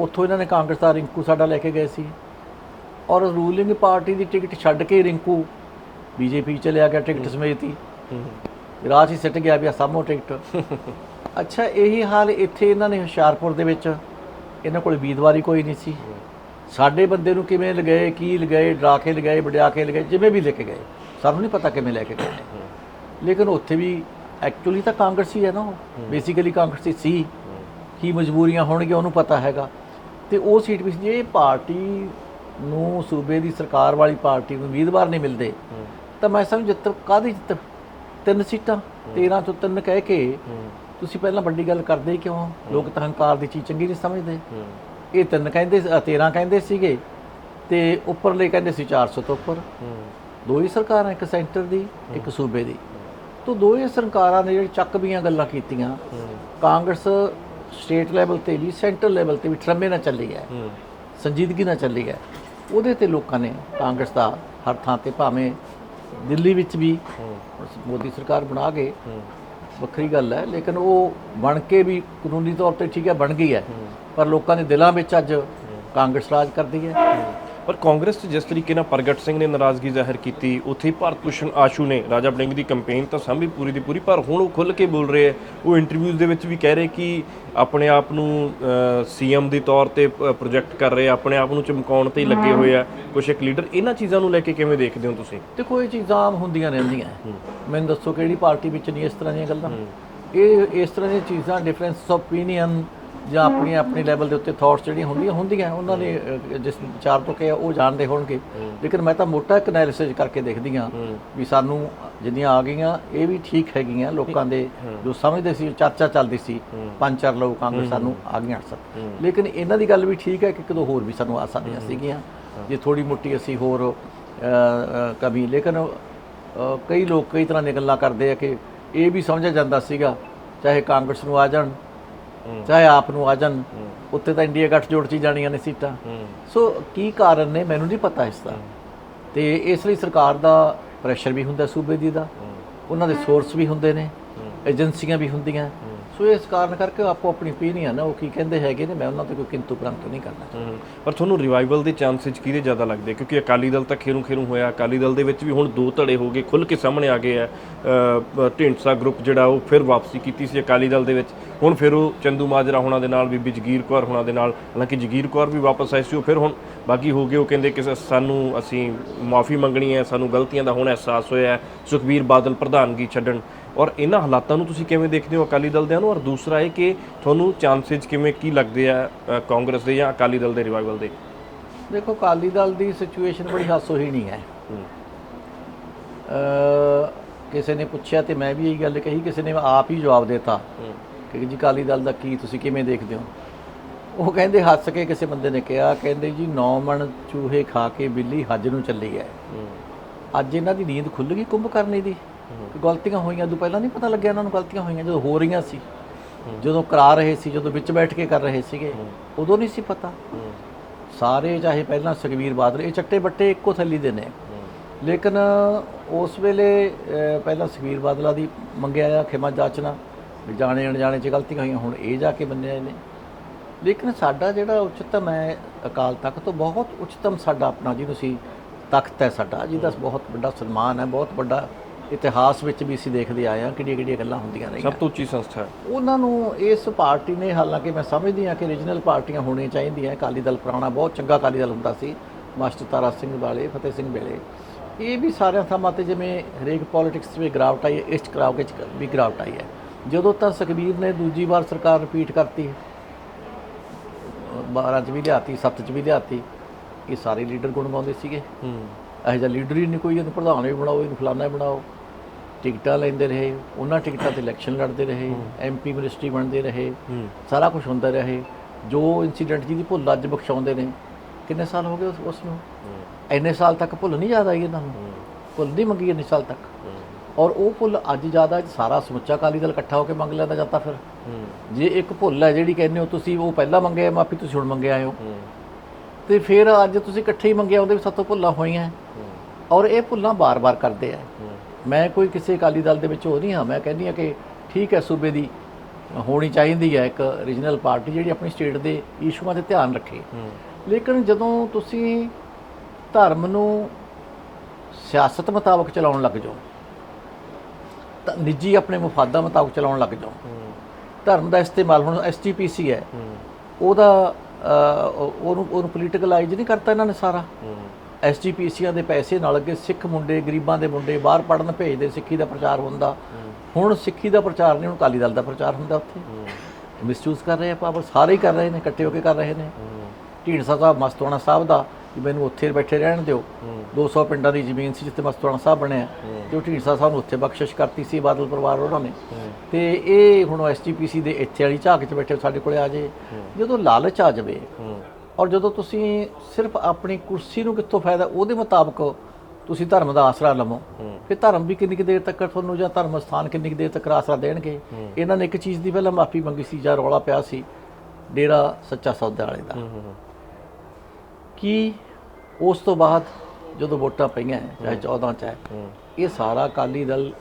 ਉੱਥੋਂ ਇਹਨਾਂ ਨੇ ਕਾਂਗਰਸ ਦਾ ਰਿੰਕੂ ਸਾਡਾ ਲੈ ਕੇ ਗਏ ਸੀ। ਔਰ ਰੂਲਿੰਗ ਪਾਰਟੀ ਦੀ ਟਿਕਟ ਛੱਡ ਕੇ ਰਿੰਕੂ ਬੀਜੇਪੀ ਚਲਿਆ ਗਿਆ ਟਿਕਟ ਸਮੇਤ ਰਾਜ ਹੀ ਸਿੱਟ ਗਿਆ ਵੀ ਸਾਹਮੋ ਟਿਕਟ ਅੱਛਾ ਇਹੀ ਹਾਲ ਇੱਥੇ ਇਹਨਾਂ ਨੇ ਹੁਸ਼ਿਆਰਪੁਰ ਦੇ ਵਿੱਚ। ਇਹਨਾਂ ਕੋਲ ਉਮੀਦਵਾਰੀ ਕੋਈ ਨਹੀਂ ਸੀ। ਸਾਡੇ ਬੰਦੇ ਨੂੰ ਕਿਵੇਂ ਲਗਾਏ ਕੀ ਲਗਾਏ ਡਰਾ ਕੇ ਲਗਾਏ ਵਡਿਆ ਕੇ ਲਗਾਏ ਜਿਵੇਂ ਵੀ ਲੈ ਕੇ ਗਏ। ਸਾਨੂੰ ਨਹੀਂ ਪਤਾ ਕਿਵੇਂ ਲੈ ਕੇ ਗਏ। ਲੇਕਿਨ ਉੱਥੇ ਵੀ ਐਕਚੁਅਲੀ ਤਾਂ ਕਾਂਗਰਸੀ ਹੈ ਨਾ ਉਹ। ਬੇਸਿਕਲੀ ਕਾਂਗਰਸੀ ਸੀ। ਕੀ ਮਜਬੂਰੀਆਂ ਹੋਣਗੀਆਂ ਉਹਨੂੰ ਪਤਾ ਹੈਗਾ। ਤੇ ਉਹ ਸੀਟ ਵੀ ਸੀ। ਜੇ ਪਾਰਟੀ ਨੂੰ ਸੂਬੇ ਦੀ ਸਰਕਾਰ ਵਾਲੀ ਪਾਰਟੀ ਨੂੰ ਉਮੀਦਵਾਰ ਨਹੀਂ ਮਿਲਦੇ। ਤਾਂ ਮੈਂ ਸਮਝ ਜਿੱਤ ਕਾਦੀ ਜਿੱਤ? ਤਿੰਨ ਸੀਟਾਂ 13 ਤੋਂ ਤਿੰਨ ਕਹਿ ਕੇ ਹੂੰ, ਤੁਸੀਂ ਪਹਿਲਾਂ ਵੱਡੀ ਗੱਲ ਕਰਦੇ ਹੀ ਕਿਉਂ? ਹੋ? ਲੋਕ ਤਾਂ ਹੰਕਾਰ ਦੀ ਚੀਜ਼ ਚੰਗੀ ਨਹੀਂ ਸਮਝਦੇ। ਹੂੰ, ਇਹ ਤਿੰਨ ਕਹਿੰਦੇ ਸੀ- ਅ, 13 ਕਹਿੰਦੇ ਸੀਗੇ ਤੇ ਉੱਪਰਲੇ ਕਹਿੰਦੇ ਸੀ 400 ਤੋਂ ਉੱਪਰ। ਹੂੰ, ਦੋ ਹੀ ਸਰਕਾਰਾਂ ਇੱਕ ਸੈਂਟਰ ਦੀ ਇੱਕ ਸੂਬੇ ਦੀ। ਤੋਂ ਦੋਵੇਂ ਸਰਕਾਰਾਂ ਨੇ ਜਿਹੜੀ ਚੱਕਵੀਆਂ ਗੱਲਾਂ ਕੀਤੀਆਂ ਹੂੰ, ਕਾਂਗਰਸ ਸਟੇਟ ਲੈਵਲ ਤੇ ਵੀ ਸੈਂਟਰ ਲੈਵਲ ਤੇ ਵੀ ਟਰਮੇ ਨਾਲ ਚੱਲੀ ਹੈ ਸੰਜੀਦਗੀ ਨਾਲ ਚੱਲੀ ਹੈ। ਉਹਦੇ ਤੇ ਲੋਕਾਂ ਨੇ ਕਾਂਗਰਸ ਦਾ ਹਰ ਥਾਂ ਤੇ ਭਾਵੇਂ ਦਿੱਲੀ ਵਿੱਚ ਵੀ ਮੋਦੀ ਸਰਕਾਰ ਬਣਾ ਹੂੰ, ਵੱਖਰੀ ਗੱਲ ਹੈ ਲੇਕਿਨ ਉਹ ਬਣ ਕੇ ਵੀ ਕਾਨੂੰਨੀ ਤੌਰ ਤੇ ਠੀਕ ਹੈ ਬਣ ਗਈ ਹੈ। ਪਰ ਲੋਕਾਂ ਦੇ ਦਿਲਾਂ ਵਿੱਚ ਅੱਜ ਕਾਂਗਰਸ ਰਾਜ ਕਰਦੀ ਹੈ। ਪਰ ਕਾਂਗਰਸ 'ਚ ਜਿਸ ਤਰੀਕੇ ਨਾਲ ਪ੍ਰਗਟ ਸਿੰਘ ਨੇ ਨਾਰਾਜ਼ਗੀ ਜ਼ਾਹਿਰ ਕੀਤੀ ਉੱਥੇ ਭਾਰਤ ਭੂਸ਼ਣ ਆਸ਼ੂ ਨੇ ਰਾਜਾ ਵੜਿੰਗ ਦੀ ਕੈਂਪੇਨ ਤਾਂ ਸਾਂਭੀ ਪੂਰੀ ਦੀ ਪੂਰੀ ਪਰ ਹੁਣ ਉਹ ਖੁੱਲ ਕੇ ਬੋਲ ਰਹੇ ਆ। ਉਹ ਇੰਟਰਵਿਊਜ਼ ਦੇ ਵਿੱਚ ਵੀ ਕਹਿ ਰਹੇ ਕਿ ਆਪਣੇ ਆਪ ਨੂੰ ਸੀਐਮ ਦੇ ਤੌਰ ਤੇ ਪ੍ਰੋਜੈਕਟ ਕਰ ਰਹੇ ਆ ਆਪਣੇ ਆਪ ਨੂੰ ਚਮਕਾਉਣ ਤੇ ਲੱਗੇ ਹੋਏ ਆ ਕੁਝ ਇੱਕ ਲੀਡਰ ਇਹਨਾਂ ਚੀਜ਼ਾਂ ਨੂੰ ਲੈ ਕੇ ਕਿਵੇਂ ਦੇਖਦੇ ਹੋ ਤੁਸੀਂ? ਦੇਖੋ ਇਹ ਚੀਜ਼ਾਂ ਆਮ ਹੁੰਦੀਆਂ ਰਹਿੰਦੀਆਂ। ਮੈਨੂੰ ਦੱਸੋ ਕਿਹੜੀ ਪਾਰਟੀ ਵਿੱਚ ਨਹੀਂ ਇਸ ਤਰ੍ਹਾਂ ਦੀਆਂ ਗੱਲਾਂ? ਇਹ ਇਸ ਤਰ੍ਹਾਂ ਦੀਆਂ ਚੀਜ਼ਾਂ ਡਿਫਰੈਂਸ ਆਫ ਓਪੀਨੀਅਨ ਜਾਂ ਆਪਣੀ ਆਪਣੀ ਲੈਵਲ ਦੇ ਉੱਤੇ ਥਾਟਸ ਜਿਹੜੀਆਂ ਹੁੰਦੀਆਂ ਹੁੰਦੀਆਂ ਉਹਨਾਂ ਨੇ ਜਿਸ ਵਿਚਾਰ ਤੋਂ ਕਿਹਾ ਉਹ ਜਾਣਦੇ ਹੋਣਗੇ। ਲੇਕਿਨ ਮੈਂ ਤਾਂ ਮੋਟਾ ਇੱਕ ਐਨਾਲਿਸਿਸ ਕਰਕੇ ਦੇਖਦੀ ਹਾਂ ਵੀ ਸਾਨੂੰ ਜਿੰਨੀਆਂ ਆ ਗਈਆਂ ਇਹ ਵੀ ਠੀਕ ਹੈਗੀਆਂ ਲੋਕਾਂ ਦੇ ਜੋ ਸਮਝਦੇ ਸੀ ਚਰਚਾ ਚੱਲਦੀ ਸੀ ਪੰਜ ਚਾਰ ਲੋਕ ਕਾਂਗਰਸ ਸਾਨੂੰ ਆ ਗਈਆਂ ਅਕਸਰ ਲੇਕਿਨ ਇਹਨਾਂ ਦੀ ਗੱਲ ਵੀ ਠੀਕ ਹੈ ਕਿ ਕਦੋਂ ਹੋਰ ਵੀ ਸਾਨੂੰ ਆ ਸਕਦੀਆਂ ਸੀਗੀਆਂ। ਜੇ ਥੋੜੀ ਮੋਟੀ ਅਸੀਂ ਹੋਰ ਕਮੀ ਲੇਕਿਨ ਕਈ ਲੋਕ ਕਈ ਤਰ੍ਹਾਂ ਦੀਆਂ ਗੱਲਾਂ ਕਰਦੇ ਆ ਕਿ ਇਹ ਵੀ ਸਮਝਿਆ ਜਾਂਦਾ ਸੀਗਾ ਚਾਹੇ ਕਾਂਗਰਸ ਨੂੰ ਆ ਜਾਣ ਚਾਹੇ ਆਪ ਨੂੰ ਆ ਜਾਣ ਉੱਤੇ ਤਾਂ ਇੰਡੀਆ ਗੱਠਜੋੜ ਚ ਹੀ ਜਾਣੀਆਂ ਨੇ ਸੀਟਾਂ। ਸੋ ਕੀ ਕਾਰਨ ਨੇ ਮੈਨੂੰ ਨਹੀਂ ਪਤਾ ਇਸ ਦਾ। ਤੇ ਇਸ ਲਈ ਸਰਕਾਰ ਦਾ ਪ੍ਰੈਸ਼ਰ ਵੀ ਹੁੰਦਾ ਸੂਬੇ ਦੀ ਦਾ। ਉਹਨਾਂ ਦੇ ਸੋਰਸ ਵੀ ਹੁੰਦੇ ਨੇ। ਏਜੰਸੀਆਂ ਵੀ ਹੁੰਦੀਆਂ। ਸੋ ਇਸ ਕਾਰਨ ਕਰਕੇ ਆਪੋ ਆਪਣੀ opinion ਆ ਉਹ ਕੀ ਕਹਿੰਦੇ ਹੈਗੇ ਨੇ ਮੈਂ ਉਹਨਾਂ ਤੇ ਕੋਈ ਕਿੰਤੂ ਪ੍ਰੰਤੂ ਨਹੀਂ ਕਰਨਾ ਹਮ, ਪਰ ਤੁਹਾਨੂੰ ਰਿਵਾਈਵਲ ਦੇ ਚਾਂਸਸ ਕਿਹਦੇ ਜ਼ਿਆਦਾ ਲੱਗਦੇ? ਕਿਉਂਕਿ ਅਕਾਲੀ ਦਲ ਤਾਂ ਖੇਰੂ ਖੇਰੂ ਹੋਇਆ ਅਕਾਲੀ ਦਲ ਦੇ ਵਿੱਚ ਵੀ ਹੁਣ ਦੋ ਧੜੇ ਹੋ ਗਏ ਖੁੱਲ ਕੇ ਸਾਹਮਣੇ ਆ ਗਏ ਆ। ਅ, ਢੀਂਡਸਾ ਗਰੁੱਪ ਜਿਹੜਾ ਉਹ ਫਿਰ ਵਾਪਸੀ ਕੀਤੀ ਸੀ ਅਕਾਲੀ ਦਲ ਦੇ ਵਿੱਚ। ਹੁਣ ਫਿਰ ਉਹ ਚੰਦੂ ਮਾਜਰਾ ਹੋਣਾ ਦੇ ਨਾਲ ਬੀਬੀ ਜਗੀਰ ਕੌਰ ਹੋਣਾ ਦੇ ਨਾਲ ਹਾਲਾਂਕਿ ਜਗੀਰ ਕੌਰ ਵੀ ਵਾਪਸ ਆਈ ਸੀ ਉਹ ਫਿਰ ਹੁਣ ਬਾਗੀ ਹੋ ਗਏ ਉਹ ਕਹਿੰਦੇ ਕਿ ਸਾਨੂੰ ਅਸੀਂ ਮਾਫੀ ਮੰਗਣੀ ਹੈ ਸਾਨੂੰ ਗਲਤੀਆਂ ਦਾ ਹੁਣ ਅਹਿਸਾਸ ਹੋਇਆ ਹੈ। ਸੁਖਬੀਰ ਬਾਦਲ ਪ੍ਰਧਾਨਗੀ ਛੱਡਣ ਔਰ ਇਹਨਾਂ ਹਾਲਾਤਾਂ ਨੂੰ ਤੁਸੀਂ ਕਿਵੇਂ ਦੇਖਦੇ ਹੋ ਅਕਾਲੀ ਦਲ ਦਿਆਂ ਨੂੰ? ਔਰ ਦੂਸਰਾ ਇਹ ਕਿ ਤੁਹਾਨੂੰ ਚਾਂਸਸ ਕਿਵੇਂ ਕੀ ਲੱਗਦੇ ਆ ਕਾਂਗਰਸ ਦੇ ਜਾਂ ਅਕਾਲੀ ਦਲ ਦੇ ਰਿਵਾਈਵਲ ਦੇ? ਦੇਖੋ ਅਕਾਲੀ ਦਲ ਦੀ ਸਿਚੁਏਸ਼ਨ ਬੜੀ ਹਾਸੋਹੀਣੀ ਹੈ। ਹੂੰ, ਅ ਕਿਸੇ ਨੇ ਪੁੱਛਿਆ ਤੇ ਮੈਂ ਵੀ ਇਹੀ ਗੱਲ ਕਹੀ ਕਿਸੇ ਨੇ ਆਪ ਹੀ ਜਵਾਬ ਦਿੱਤਾ ਹੂੰ, ਕਿ ਜੀ ਅਕਾਲੀ ਦਲ ਦਾ ਕੀ ਤੁਸੀਂ ਕਿਵੇਂ ਦੇਖਦੇ ਹੋ? ਉਹ ਕਹਿੰਦੇ ਹੱਸ ਕੇ ਕਿਸੇ ਬੰਦੇ ਨੇ ਕਿਹਾ ਕਹਿੰਦੇ ਜੀ ਨੌ ਮਣ ਚੂਹੇ ਖਾ ਕੇ ਬਿੱਲੀ ਹੱਜ ਨੂੰ ਚੱਲੀ ਹੈ। ਹੂੰ, ਅੱਜ ਇਹਨਾਂ ਦੀ ਨੀਂਦ ਖੁੱਲ ਗਈ ਕੁੰਭ ਕਰਨੇ ਦੀ। ਗਲਤੀਆਂ ਹੋਈਆਂ ਤੋਂ ਪਹਿਲਾਂ ਨਹੀਂ ਪਤਾ ਲੱਗਿਆ ਇਹਨਾਂ ਨੂੰ ਗਲਤੀਆਂ ਹੋਈਆਂ ਜਦੋਂ ਹੋ ਰਹੀਆਂ ਸੀ। ਜਦੋਂ ਕਰਾ ਰਹੇ ਸੀ ਜਦੋਂ ਵਿੱਚ ਬੈਠ ਕੇ ਕਰ ਰਹੇ ਸੀਗੇ ਉਦੋਂ ਨਹੀਂ ਸੀ ਪਤਾ। ਸਾਰੇ ਚਾਹੇ ਪਹਿਲਾਂ ਸੁਖਬੀਰ ਬਾਦਲ ਇਹ ਚੱਟੇ ਬੱਟੇ ਇੱਕੋ ਥੱਲੀ ਦੇ ਨੇ। ਲੇਕਿਨ ਉਸ ਵੇਲੇ ਪਹਿਲਾਂ ਸੁਖਬੀਰ ਬਾਦਲਾ ਦੀ ਮੰਗਿਆ ਆ ਖਿਮਾ ਜਾਚਨਾ ਵੀ ਜਾਣੇ ਅਣਜਾਣੇ ਚ ਗਲਤੀਆਂ ਹੋਈਆਂ ਹੁਣ ਇਹ ਜਾ ਕੇ ਮੰਨਿਆ ਨੇ ਲੇਕਿਨ ਸਾਡਾ ਜਿਹੜਾ ਉਚਤਮ ਹੈ ਅਕਾਲ ਤਖਤ ਤੋਂ ਬਹੁਤ ਉਚਤਮ ਸਾਡਾ ਆਪਣਾ ਜਿਹਨੂੰ ਸੀ ਤਖਤ ਹੈ ਸਾਡਾ ਜਿਹਦਾ ਬਹੁਤ ਵੱਡਾ ਸਨਮਾਨ ਹੈ ਬਹੁਤ ਵੱਡਾ ਇਤਿਹਾਸ ਵਿੱਚ ਵੀ ਅਸੀਂ ਦੇਖਦੇ ਆਏ ਹਾਂ ਕਿਹੜੀਆਂ ਕਿਹੜੀਆਂ ਗੱਲਾਂ ਹੁੰਦੀਆਂ ਰਹੀਆਂ। ਸਭ ਤੋਂ ਉੱਚੀ ਸੰਸਥਾ ਹੈ। ਉਹਨਾਂ ਨੂੰ ਇਸ ਪਾਰਟੀ ਨੇ ਹਾਲਾਂਕਿ ਮੈਂ ਸਮਝਦੀ ਹਾਂ ਕਿ ਰੀਜਨਲ ਪਾਰਟੀਆਂ ਹੋਣੀਆਂ ਚਾਹੀਦੀਆਂ। ਅਕਾਲੀ ਦਲ ਪੁਰਾਣਾ ਬਹੁਤ ਚੰਗਾ ਅਕਾਲੀ ਦਲ ਹੁੰਦਾ ਸੀ ਮਾਸਟਰ ਤਾਰਾ ਸਿੰਘ ਵਾਲੇ ਫਤਿਹ ਸਿੰਘ ਵੇਲੇ ਇਹ ਵੀ ਸਾਰਿਆਂ ਥਾਵਾਂ ਤੇ ਜਿਵੇਂ ਹਰੇਕ ਪੋਲਿਟਿਕਸ ਵਿੱਚ ਗਿਰਾਵਟ ਆਈ ਹੈ ਇਸ 'ਚ ਕਰਾਓ ਚ ਵੀ ਗਿਰਾਵਟ ਆਈ ਹੈ। ਜਦੋਂ ਤਾਂ ਸੁਖਬੀਰ ਨੇ ਦੂਜੀ ਵਾਰ ਸਰਕਾਰ ਰਿਪੀਟ ਕਰਤੀ 12 ਚ ਵੀ ਲਿਆਤੀ 7 ਚ ਵੀ ਲਿਆਤੀ ਇਹ ਸਾਰੇ ਲੀਡਰ ਗੁਣ ਗਾਉਂਦੇ ਸੀਗੇ। ਹੂੰ। ਇਹੋ ਜਿਹਾ ਲੀਡਰ ਹੀ ਨਹੀਂ ਕੋਈ ਇਹਨੂੰ ਪ੍ਰਧਾਨ ਵੀ ਬਣਾਓ ਇਹਨੂੰ ਫਲਾਣਾ ਵੀ ਬਣਾਓ। ਟਿਕਟਾਂ ਲੈਂਦੇ ਰਹੇ ਉਹਨਾਂ ਟਿਕਟਾਂ ਤੇ ਇਲੈਕਸ਼ਨ ਲੜਦੇ ਰਹੇ ਐਮਪੀ ਮਿਨਿਸਟਰੀ ਬਣਦੇ ਰਹੇ ਸਾਰਾ ਕੁਝ ਹੁੰਦਾ ਰਹੇ। ਜੋ ਇਨਸੀਡੈਂਟ ਜਿਹਦੀ ਭੁੱਲ ਅੱਜ ਬਖਸ਼ਾਉਂਦੇ ਨੇ ਕਿੰਨੇ ਸਾਲ ਹੋ ਗਏ ਉਸ- ਨੂੰ? ਇੰਨੇ ਸਾਲ ਤੱਕ ਭੁੱਲ ਨਹੀਂ ਯਾਦ ਆਈ ਇਹਨਾਂ ਨੂੰ? ਭੁੱਲ ਨਹੀਂ ਮੰਗੀ ਇੰਨੇ ਸਾਲ ਤੱਕ? ਔਰ ਉਹ ਭੁੱਲ ਅੱਜ ਜ਼ਿਆਦਾ ਸਾਰਾ ਸਮੁੱਚਾ ਅਕਾਲੀ ਦਲ ਇਕੱਠਾ ਹੋ ਕੇ ਮੰਗ ਲੈਂਦਾ ਜਾਂਦਾ ਫਿਰ? ਜੇ ਇੱਕ ਭੁੱਲ ਹੈ ਜਿਹੜੀ ਕਹਿੰਦੇ ਹੋ ਤੁਸੀਂ ਉਹ ਪਹਿਲਾਂ ਮੰਗੇ ਮਾਫੀ ਤੁਸੀਂ ਹੁਣ ਮੰਗੇ ਆਏ ਹੋ। ਹੂੰ। ਤੇ ਫਿਰ ਅੱਜ ਤੁਸੀਂ ਇਕੱਠੇ ਹੀ ਮੰਗਿਆ ਉਹਦੇ ਵੀ ਸਾਤੋਂ ਭੁੱਲਾਂ ਹੋਈਆਂ। ਔਰ ਇਹ ਭੁੱਲਾਂ ਬਾਰ-ਬਾਰ ਕਰਦੇ ਆ। ਮੈਂ ਕੋਈ ਕਿਸੇ ਅਕਾਲੀ ਦਲ ਦੇ ਵਿੱਚ ਹੋ ਨਹੀਂ ਹਾਂ। ਮੈਂ ਕਹਿੰਦੀ ਹਾਂ ਕਿ ਠੀਕ ਹੈ ਸੂਬੇ ਦੀ ਹੋਣੀ ਚਾਹੀਦੀ ਹੈ ਇੱਕ ਰੀਜਨਲ ਪਾਰਟੀ ਜਿਹੜੀ ਆਪਣੀ ਸਟੇਟ ਦੇ ਇਸ਼ੂਆਂ ਤੇ ਧਿਆਨ ਰੱਖੇ। ਲੇਕਿਨ ਜਦੋਂ ਤੁਸੀਂ ਧਰਮ ਨੂੰ ਸਿਆਸਤ ਮੁਤਾਬਕ ਚਲਾਉਣ ਲੱਗ ਜਾਓ ਤਾਂ ਨਿੱਜੀ ਆਪਣੇ ਮਫਾਦਾਂ ਮੁਤਾਬਕ ਚਲਾਉਣ ਲੱਗ ਜਾਓ। ਧਰਮ ਦਾ ਇਸਤੇਮਾਲ ਹੁਣ ਐਸਜੀਪੀਸੀ ਹੈ। ਉਹਦਾ ਉਹਨੂੰ ਉਹਨੂੰ ਪੋਲੀਟੀਕਲਾਈਜ਼ ਨਹੀਂ ਕਰਤਾ ਇਹਨਾਂ ਨੇ ਸਾਰਾ। ਐਸਜੀਪੀਸੀਆਂ ਦੇ ਪੈਸੇ ਨਾਲ ਅੱਗੇ ਸਿੱਖ ਮੁੰਡੇ ਗਰੀਬਾਂ ਦੇ ਮੁੰਡੇ ਬਾਹਰ ਪੜਨ ਭੇਜਦੇ ਸਿੱਖੀ ਦਾ ਪ੍ਰਚਾਰ ਹੁੰਦਾ। ਹੁਣ ਸਿੱਖੀ ਦਾ ਪ੍ਰਚਾਰ ਨਹੀਂ ਹੁਣ ਅਕਾਲੀ ਦਲ ਦਾ ਪ੍ਰਚਾਰ ਹੁੰਦਾ ਉੱਥੇ। ਮਿਸਯੂਜ਼ ਕਰ ਰਹੇ ਆ ਪਾਵਰ ਸਾਰੇ ਹੀ ਕਰ ਰਹੇ ਨੇ ਇਕੱਠੇ ਹੋ ਕੇ ਕਰ ਰਹੇ ਨੇ। ਢੀਂਡਸਾ ਸਾਹਿਬ ਮਸਤਵਾਣਾ ਸਾਹਿਬ ਦਾ ਕਿ ਮੈਨੂੰ ਉੱਥੇ ਬੈਠੇ ਰਹਿਣ ਦਿਓ। 200 ਪਿੰਡਾਂ ਦੀ ਜ਼ਮੀਨ ਸੀ ਜਿੱਥੇ ਮਸਤਵਾਣਾ ਸਾਹਿਬ ਬਣਿਆ। ਤੇ ਉਹ ਢੀਂਡਸਾ ਸਾਹਿਬ ਨੂੰ ਉੱਥੇ ਬਖਸ਼ਿਸ਼ ਕਰਤੀ ਸੀ ਬਾਦਲ ਪਰਿਵਾਰ ਉਹਨਾਂ ਨੇ। ਤੇ ਇਹ ਹੁਣ ਐਸਟੀਪੀਸੀ ਦੇ ਇੱਥੇ ਵਾਲੀ ਝਾਕ 'ਚ ਬੈਠੇ ਸਾਡੇ ਕੋਲੇ ਆ ਜੇ। ਜਦੋਂ ਲਾਲਚ ਆ ਜਾਵੇ ਔਰ ਜਦੋਂ ਤੁਸੀਂ ਸਿਰਫ ਆਪਣੀ ਕੁਰਸੀ ਨੂੰ ਕਿੱਥੋਂ ਫਾਇਦਾ ਉਹਦੇ ਮੁਤਾਬਕ ਤੁਸੀਂ ਧਰਮ ਦਾ ਆਸਰਾ ਲਵੋ। ਫਿਰ ਧਰਮ ਵੀ ਕਿੰਨੀ ਕੁ ਦੇਰ ਤੱਕ ਤੁਹਾਨੂੰ ਜਾਂ ਧਰਮ ਸਥਾਨ ਕਿੰਨੀ ਕੁ ਦੇਰ ਤੱਕ ਆਸਰਾ ਦੇਣਗੇ? ਇਹਨਾਂ ਨੇ ਇੱਕ ਚੀਜ਼ ਦੀ ਪਹਿਲਾਂ ਮਾਫੀ ਮੰਗੀ ਸੀ ਜਾਂ ਰੌਲਾ ਪਿਆ ਸੀ ਡੇਰਾ ਸੱਚਾ ਸੌਦਾ ਵਾਲੇ ਦਾ। ਕਿ ਉਸ ਤੋਂ ਬਾਅਦ ਜਦੋਂ ਵੋਟਾਂ ਪਈਆਂ ਚਾਹੇ 14 ਚ ਹੈ। ਇਹ ਸਾਰਾ ਅਕਾਲੀ ਦਲ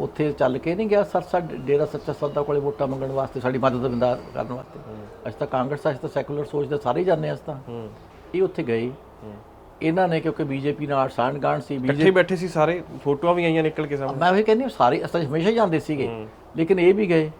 ਉੱਥੇ ਚੱਲ ਕੇ ਨਹੀਂ ਗਿਆ। ਸਰਸਾ ਡੇਰਾ ਸੱਚਾ ਸੌਦਾ ਕੋਲੇ ਵੋਟਾਂ ਮੰਗਣ ਵਾਸਤੇ ਸਾਡੀ ਮਦਦ ਬਿੰਦਾ ਕਰਨ ਵਾਸਤੇ। ਅਸੀਂ ਤਾਂ ਕਾਂਗਰਸ ਅਸੀਂ ਤਾਂ ਸੈਕੂਲਰ ਸੋਚਦੇ ਸਾਰੇ ਹੀ ਜਾਂਦੇ ਅਸੀਂ ਤਾਂ। ਇਹ ਉੱਥੇ ਗਏ। ਇਹਨਾਂ ਨੇ ਕਿਉਂਕਿ ਬੀਜੇਪੀ ਨਾਲ ਸਾਂਢਗਾਂਢ ਸੀ BJP ਇਕੱਠੇ ਬੈਠੇ ਸੀ ਸਾਰੇ ਫੋਟੋਆਂ ਵੀ ਆਈਆਂ ਨਿਕਲ ਕੇ ਸਾਹਮਣੇ। ਮੈਂ ਉਹ ਕਹਿੰਦੀ ਸਾਰੇ ਅਸਲ ਹਮੇਸ਼ਾ ਹੀ ਜਾਂਦੇ ਸੀਗੇ। ਲੇਕਿਨ ਇਹ ਵੀ ਗਏ।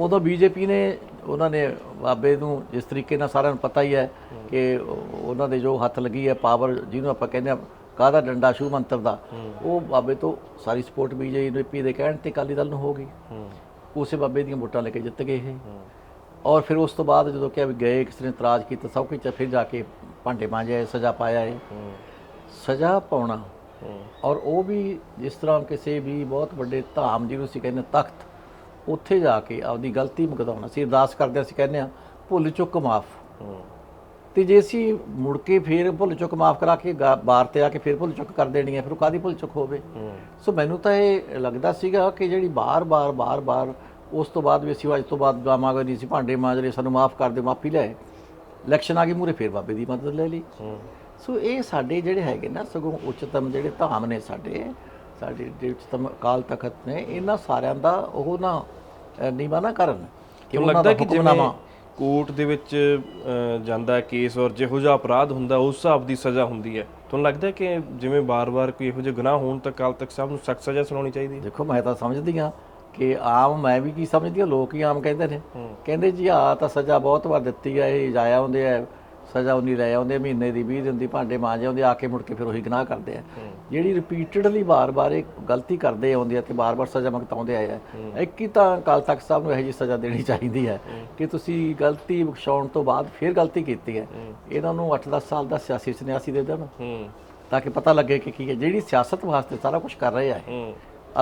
ਉਦੋਂ ਬੀਜੇਪੀ ਨੇ ਉਹਨਾਂ ਨੇ ਬਾਬੇ ਨੂੰ ਜਿਸ ਤਰੀਕੇ ਨਾਲ ਸਾਰਿਆਂ ਨੂੰ ਪਤਾ ਹੀ ਹੈ ਕਿ ਉਹ- ਉਹਨਾਂ ਦੇ ਜੋ ਹੱਥ ਲੱਗੀ ਹੈ ਪਾਵਰ ਜਿਹਨੂੰ ਆਪਾਂ ਕਹਿੰਦੇ ਆ ਕਾਹਦਾ ਡੰਡਾ ਸ਼ੂ ਮੰਤਰ ਦਾ? ਉਹ ਬਾਬੇ ਤੋਂ ਸਾਰੀ ਸਪੋਰਟ ਬੀਜੇਪੀ ਦੇ ਕਹਿਣ ਤੇ ਅਕਾਲੀ ਦਲ ਨੂੰ ਹੋ ਗਈ। ਉਸੇ ਬਾਬੇ ਦੀਆਂ ਵੋਟਾਂ ਲੈ ਕੇ ਜਿੱਤ ਗਏ ਇਹ। ਔਰ ਫਿਰ ਉਸ ਤੋਂ ਬਾਅਦ ਜਦੋਂ ਵੀ ਗਏ ਕਿਸੇ ਨੇ ਇਤਰਾਜ਼ ਕੀਤਾ ਸਭ ਕੁਝ ਫਿਰ ਜਾ ਕੇ ਭਾਂਡੇ ਮਾਂਜੇ ਸਜ਼ਾ ਪਾਇਆ ਹੈ। ਸਜ਼ਾ ਪਾਉਣਾ। ਔਰ ਉਹ ਵੀ ਜਿਸ ਤਰ੍ਹਾਂ ਕਿਸੇ ਵੀ ਬਹੁਤ ਵੱਡੇ ਧਾਮ ਜਿਹਨੂੰ ਅਸੀਂ ਕਹਿੰਦੇ ਤਖਤ ਉੱਥੇ ਜਾ ਕੇ ਆਪਦੀ ਗਲਤੀ ਮੁਕਦਾਉਣਾ ਸੀ ਅਰਦਾਸ ਕਰਦੇ ਅਸੀਂ ਕਹਿੰਦੇ ਆ ਭੁੱਲ ਚੁੱਕ ਮਾਫ। ਤੇ ਜੇ ਅਸੀਂ ਮੁੜ ਕੇ ਫੇਰ ਭੁੱਲ ਚੁੱਕ ਮਾਫ ਕਰਾ ਕੇ ਗਾ- ਬਾਹਰ ਤੇ ਆ ਕੇ ਫੇਰ ਭੁੱਲ ਚੁੱਕ ਕਰ ਦੇਣੀ ਹੈ ਫਿਰ ਉਹ ਕਾਦੀ ਭੁੱਲ ਚੁੱਕ ਹੋਵੇ? ਸੋ ਮੈਨੂੰ ਤਾਂ ਇਹ ਲੱਗਦਾ ਸੀਗਾ ਕਿ ਜਿਹੜੀ ਬਾਰ-ਬਾਰ ਬਾਰ-ਬਾਰ ਉਸ ਤੋਂ ਬਾਅਦ ਵੀ ਅਸੀਂ ਅੱਜ ਤੋਂ ਬਾਅਦ ਗਾਵਾਂਗੇ ਨਹੀਂ ਸੀ ਭਾਂਡੇ ਮਾਂਜ ਰਹੇ ਸਾਨੂੰ ਮਾਫ ਕਰ ਦਿਓ ਮਾਫੀ ਲੈ। ਇਲੈਕਸ਼ਨ ਆ ਗਈ ਮੂਰੇ ਫੇਰ ਬਾਬੇ ਦੀ ਮਦਦ ਲੈ ਲਈ। ਸੋ ਇਹ ਸਾਡੇ ਜਿਹੜੇ ਹੈਗੇ ਨਾ ਸਗੋਂ ਉੱਚਤਮ ਜਿਹੜੇ ਧਾਮ ਨੇ ਸਾਡੇ ਸਾਡੇ ਜਿਹੜੇ ਉੱਚਤਮ ਅਕਾਲ ਤਖਤ ਨੇ ਇਹਨਾਂ ਸਾਰਿਆਂ ਦਾ ਉਹ ਨਾ ਅ, ਨੀਵਾਂ ਨਾ ਕਰਨ ਕਿ ਉਹਨਾਂ ਲੱਗਦਾ ਦਾ ਕਿ ਜਿਵੇਂ ਹੁਕਮਨਾਮਾ ਕੋਰਟ ਦੇ ਵਿੱਚ ਜਾਂਦਾ ਹੈ ਕੇਸ ਔਰ ਜਿਹੋ ਜਿਹਾ ਅਪਰਾਧ ਹੁੰਦਾ ਉਸ ਹਿਸਾਬ ਦੀ ਸਜ਼ਾ ਹੁੰਦੀ ਹੈ। ਤੁਹਾਨੂੰ ਲੱਗਦਾ ਹੈ ਕਿ ਜਿਵੇਂ ਬਾਰ-ਬਾਰ ਕੋਈ ਇਹੋ ਜਿਹੇ ਗੁਨਾਹ ਹੋਣ ਤਾਂ ਅਕਾਲ ਤਖਤ ਸਾਹਿਬ ਨੂੰ ਸਖਤ ਸਜ਼ਾ ਸੁਣਾਉਣੀ ਚਾਹੀਦੀ ਹੈ? ਦੇਖੋ ਮੈਂ ਤਾਂ ਸਮਝਦੀ ਹਾਂ ਕਿ ਆਮ ਮੈਂ ਵੀ ਕੀ ਸਮਝਦੀ ਹਾਂ ਲੋਕ ਹੀ ਆਮ ਕਹਿੰਦੇ ਨੇ। ਕਹਿੰਦੇ ਜੀ ਆ ਤਾਂ ਸਜ਼ਾ ਬਹੁਤ ਵਾਰ ਦਿੱਤੀ ਆ ਇਹ ਜਾਇਆ ਆਉਂਦੇ ਆ ਸਜ਼ਾ ਉਨੀ ਲੈ ਆਉਂਦੇ ਮਹੀਨੇ ਦੀ 20 ਦਿਨ ਦੀ ਭਾਂਡੇ ਮਾਂਜ ਆਉਂਦੇ ਆ ਕੇ ਮੁੜ ਕੇ ਫਿਰ ਉਹੀ ਗੁਨਾਹ ਕਰਦੇ ਆ। ਜਿਹੜੀ ਰਿਪੀਟਡਲੀ ਬਾਰ-ਬਾਰ ਇਹ ਗਲਤੀ ਕਰਦੇ ਆਉਂਦੇ ਆ ਤੇ ਬਾਰ-ਬਾਰ ਸਜ਼ਾ ਮੰਗਤਾਉਂਦੇ ਆਏ ਆ ਇੱਕ ਹੀ ਤਾਂ ਅਕਾਲ ਤਖਤ ਸਾਹਿਬ ਨੂੰ ਇਹੋ ਜਿਹੀ ਸਜ਼ਾ ਦੇਣੀ ਚਾਹੀਦੀ ਹੈ ਕਿ ਤੁਸੀਂ ਗਲਤੀ ਬਖਸ਼ਾਉਣ ਤੋਂ ਬਾਅਦ ਫਿਰ ਗਲਤੀ ਕੀਤੀ ਹੈ। ਇਹਨਾਂ ਨੂੰ 8-10 ਸਾਲ ਦਾ ਸਿਆਸੀ ਸੰਨਿਆਸੀ ਦੇ ਦੇਣ ਤਾਂ ਕਿ ਪਤਾ ਲੱਗੇ ਕਿ ਕੀ ਹੈ। ਜਿਹੜੀ ਸਿਆਸਤ ਵਾਸਤੇ ਸਾਰਾ ਕੁਝ ਕਰ ਰਹੇ ਆ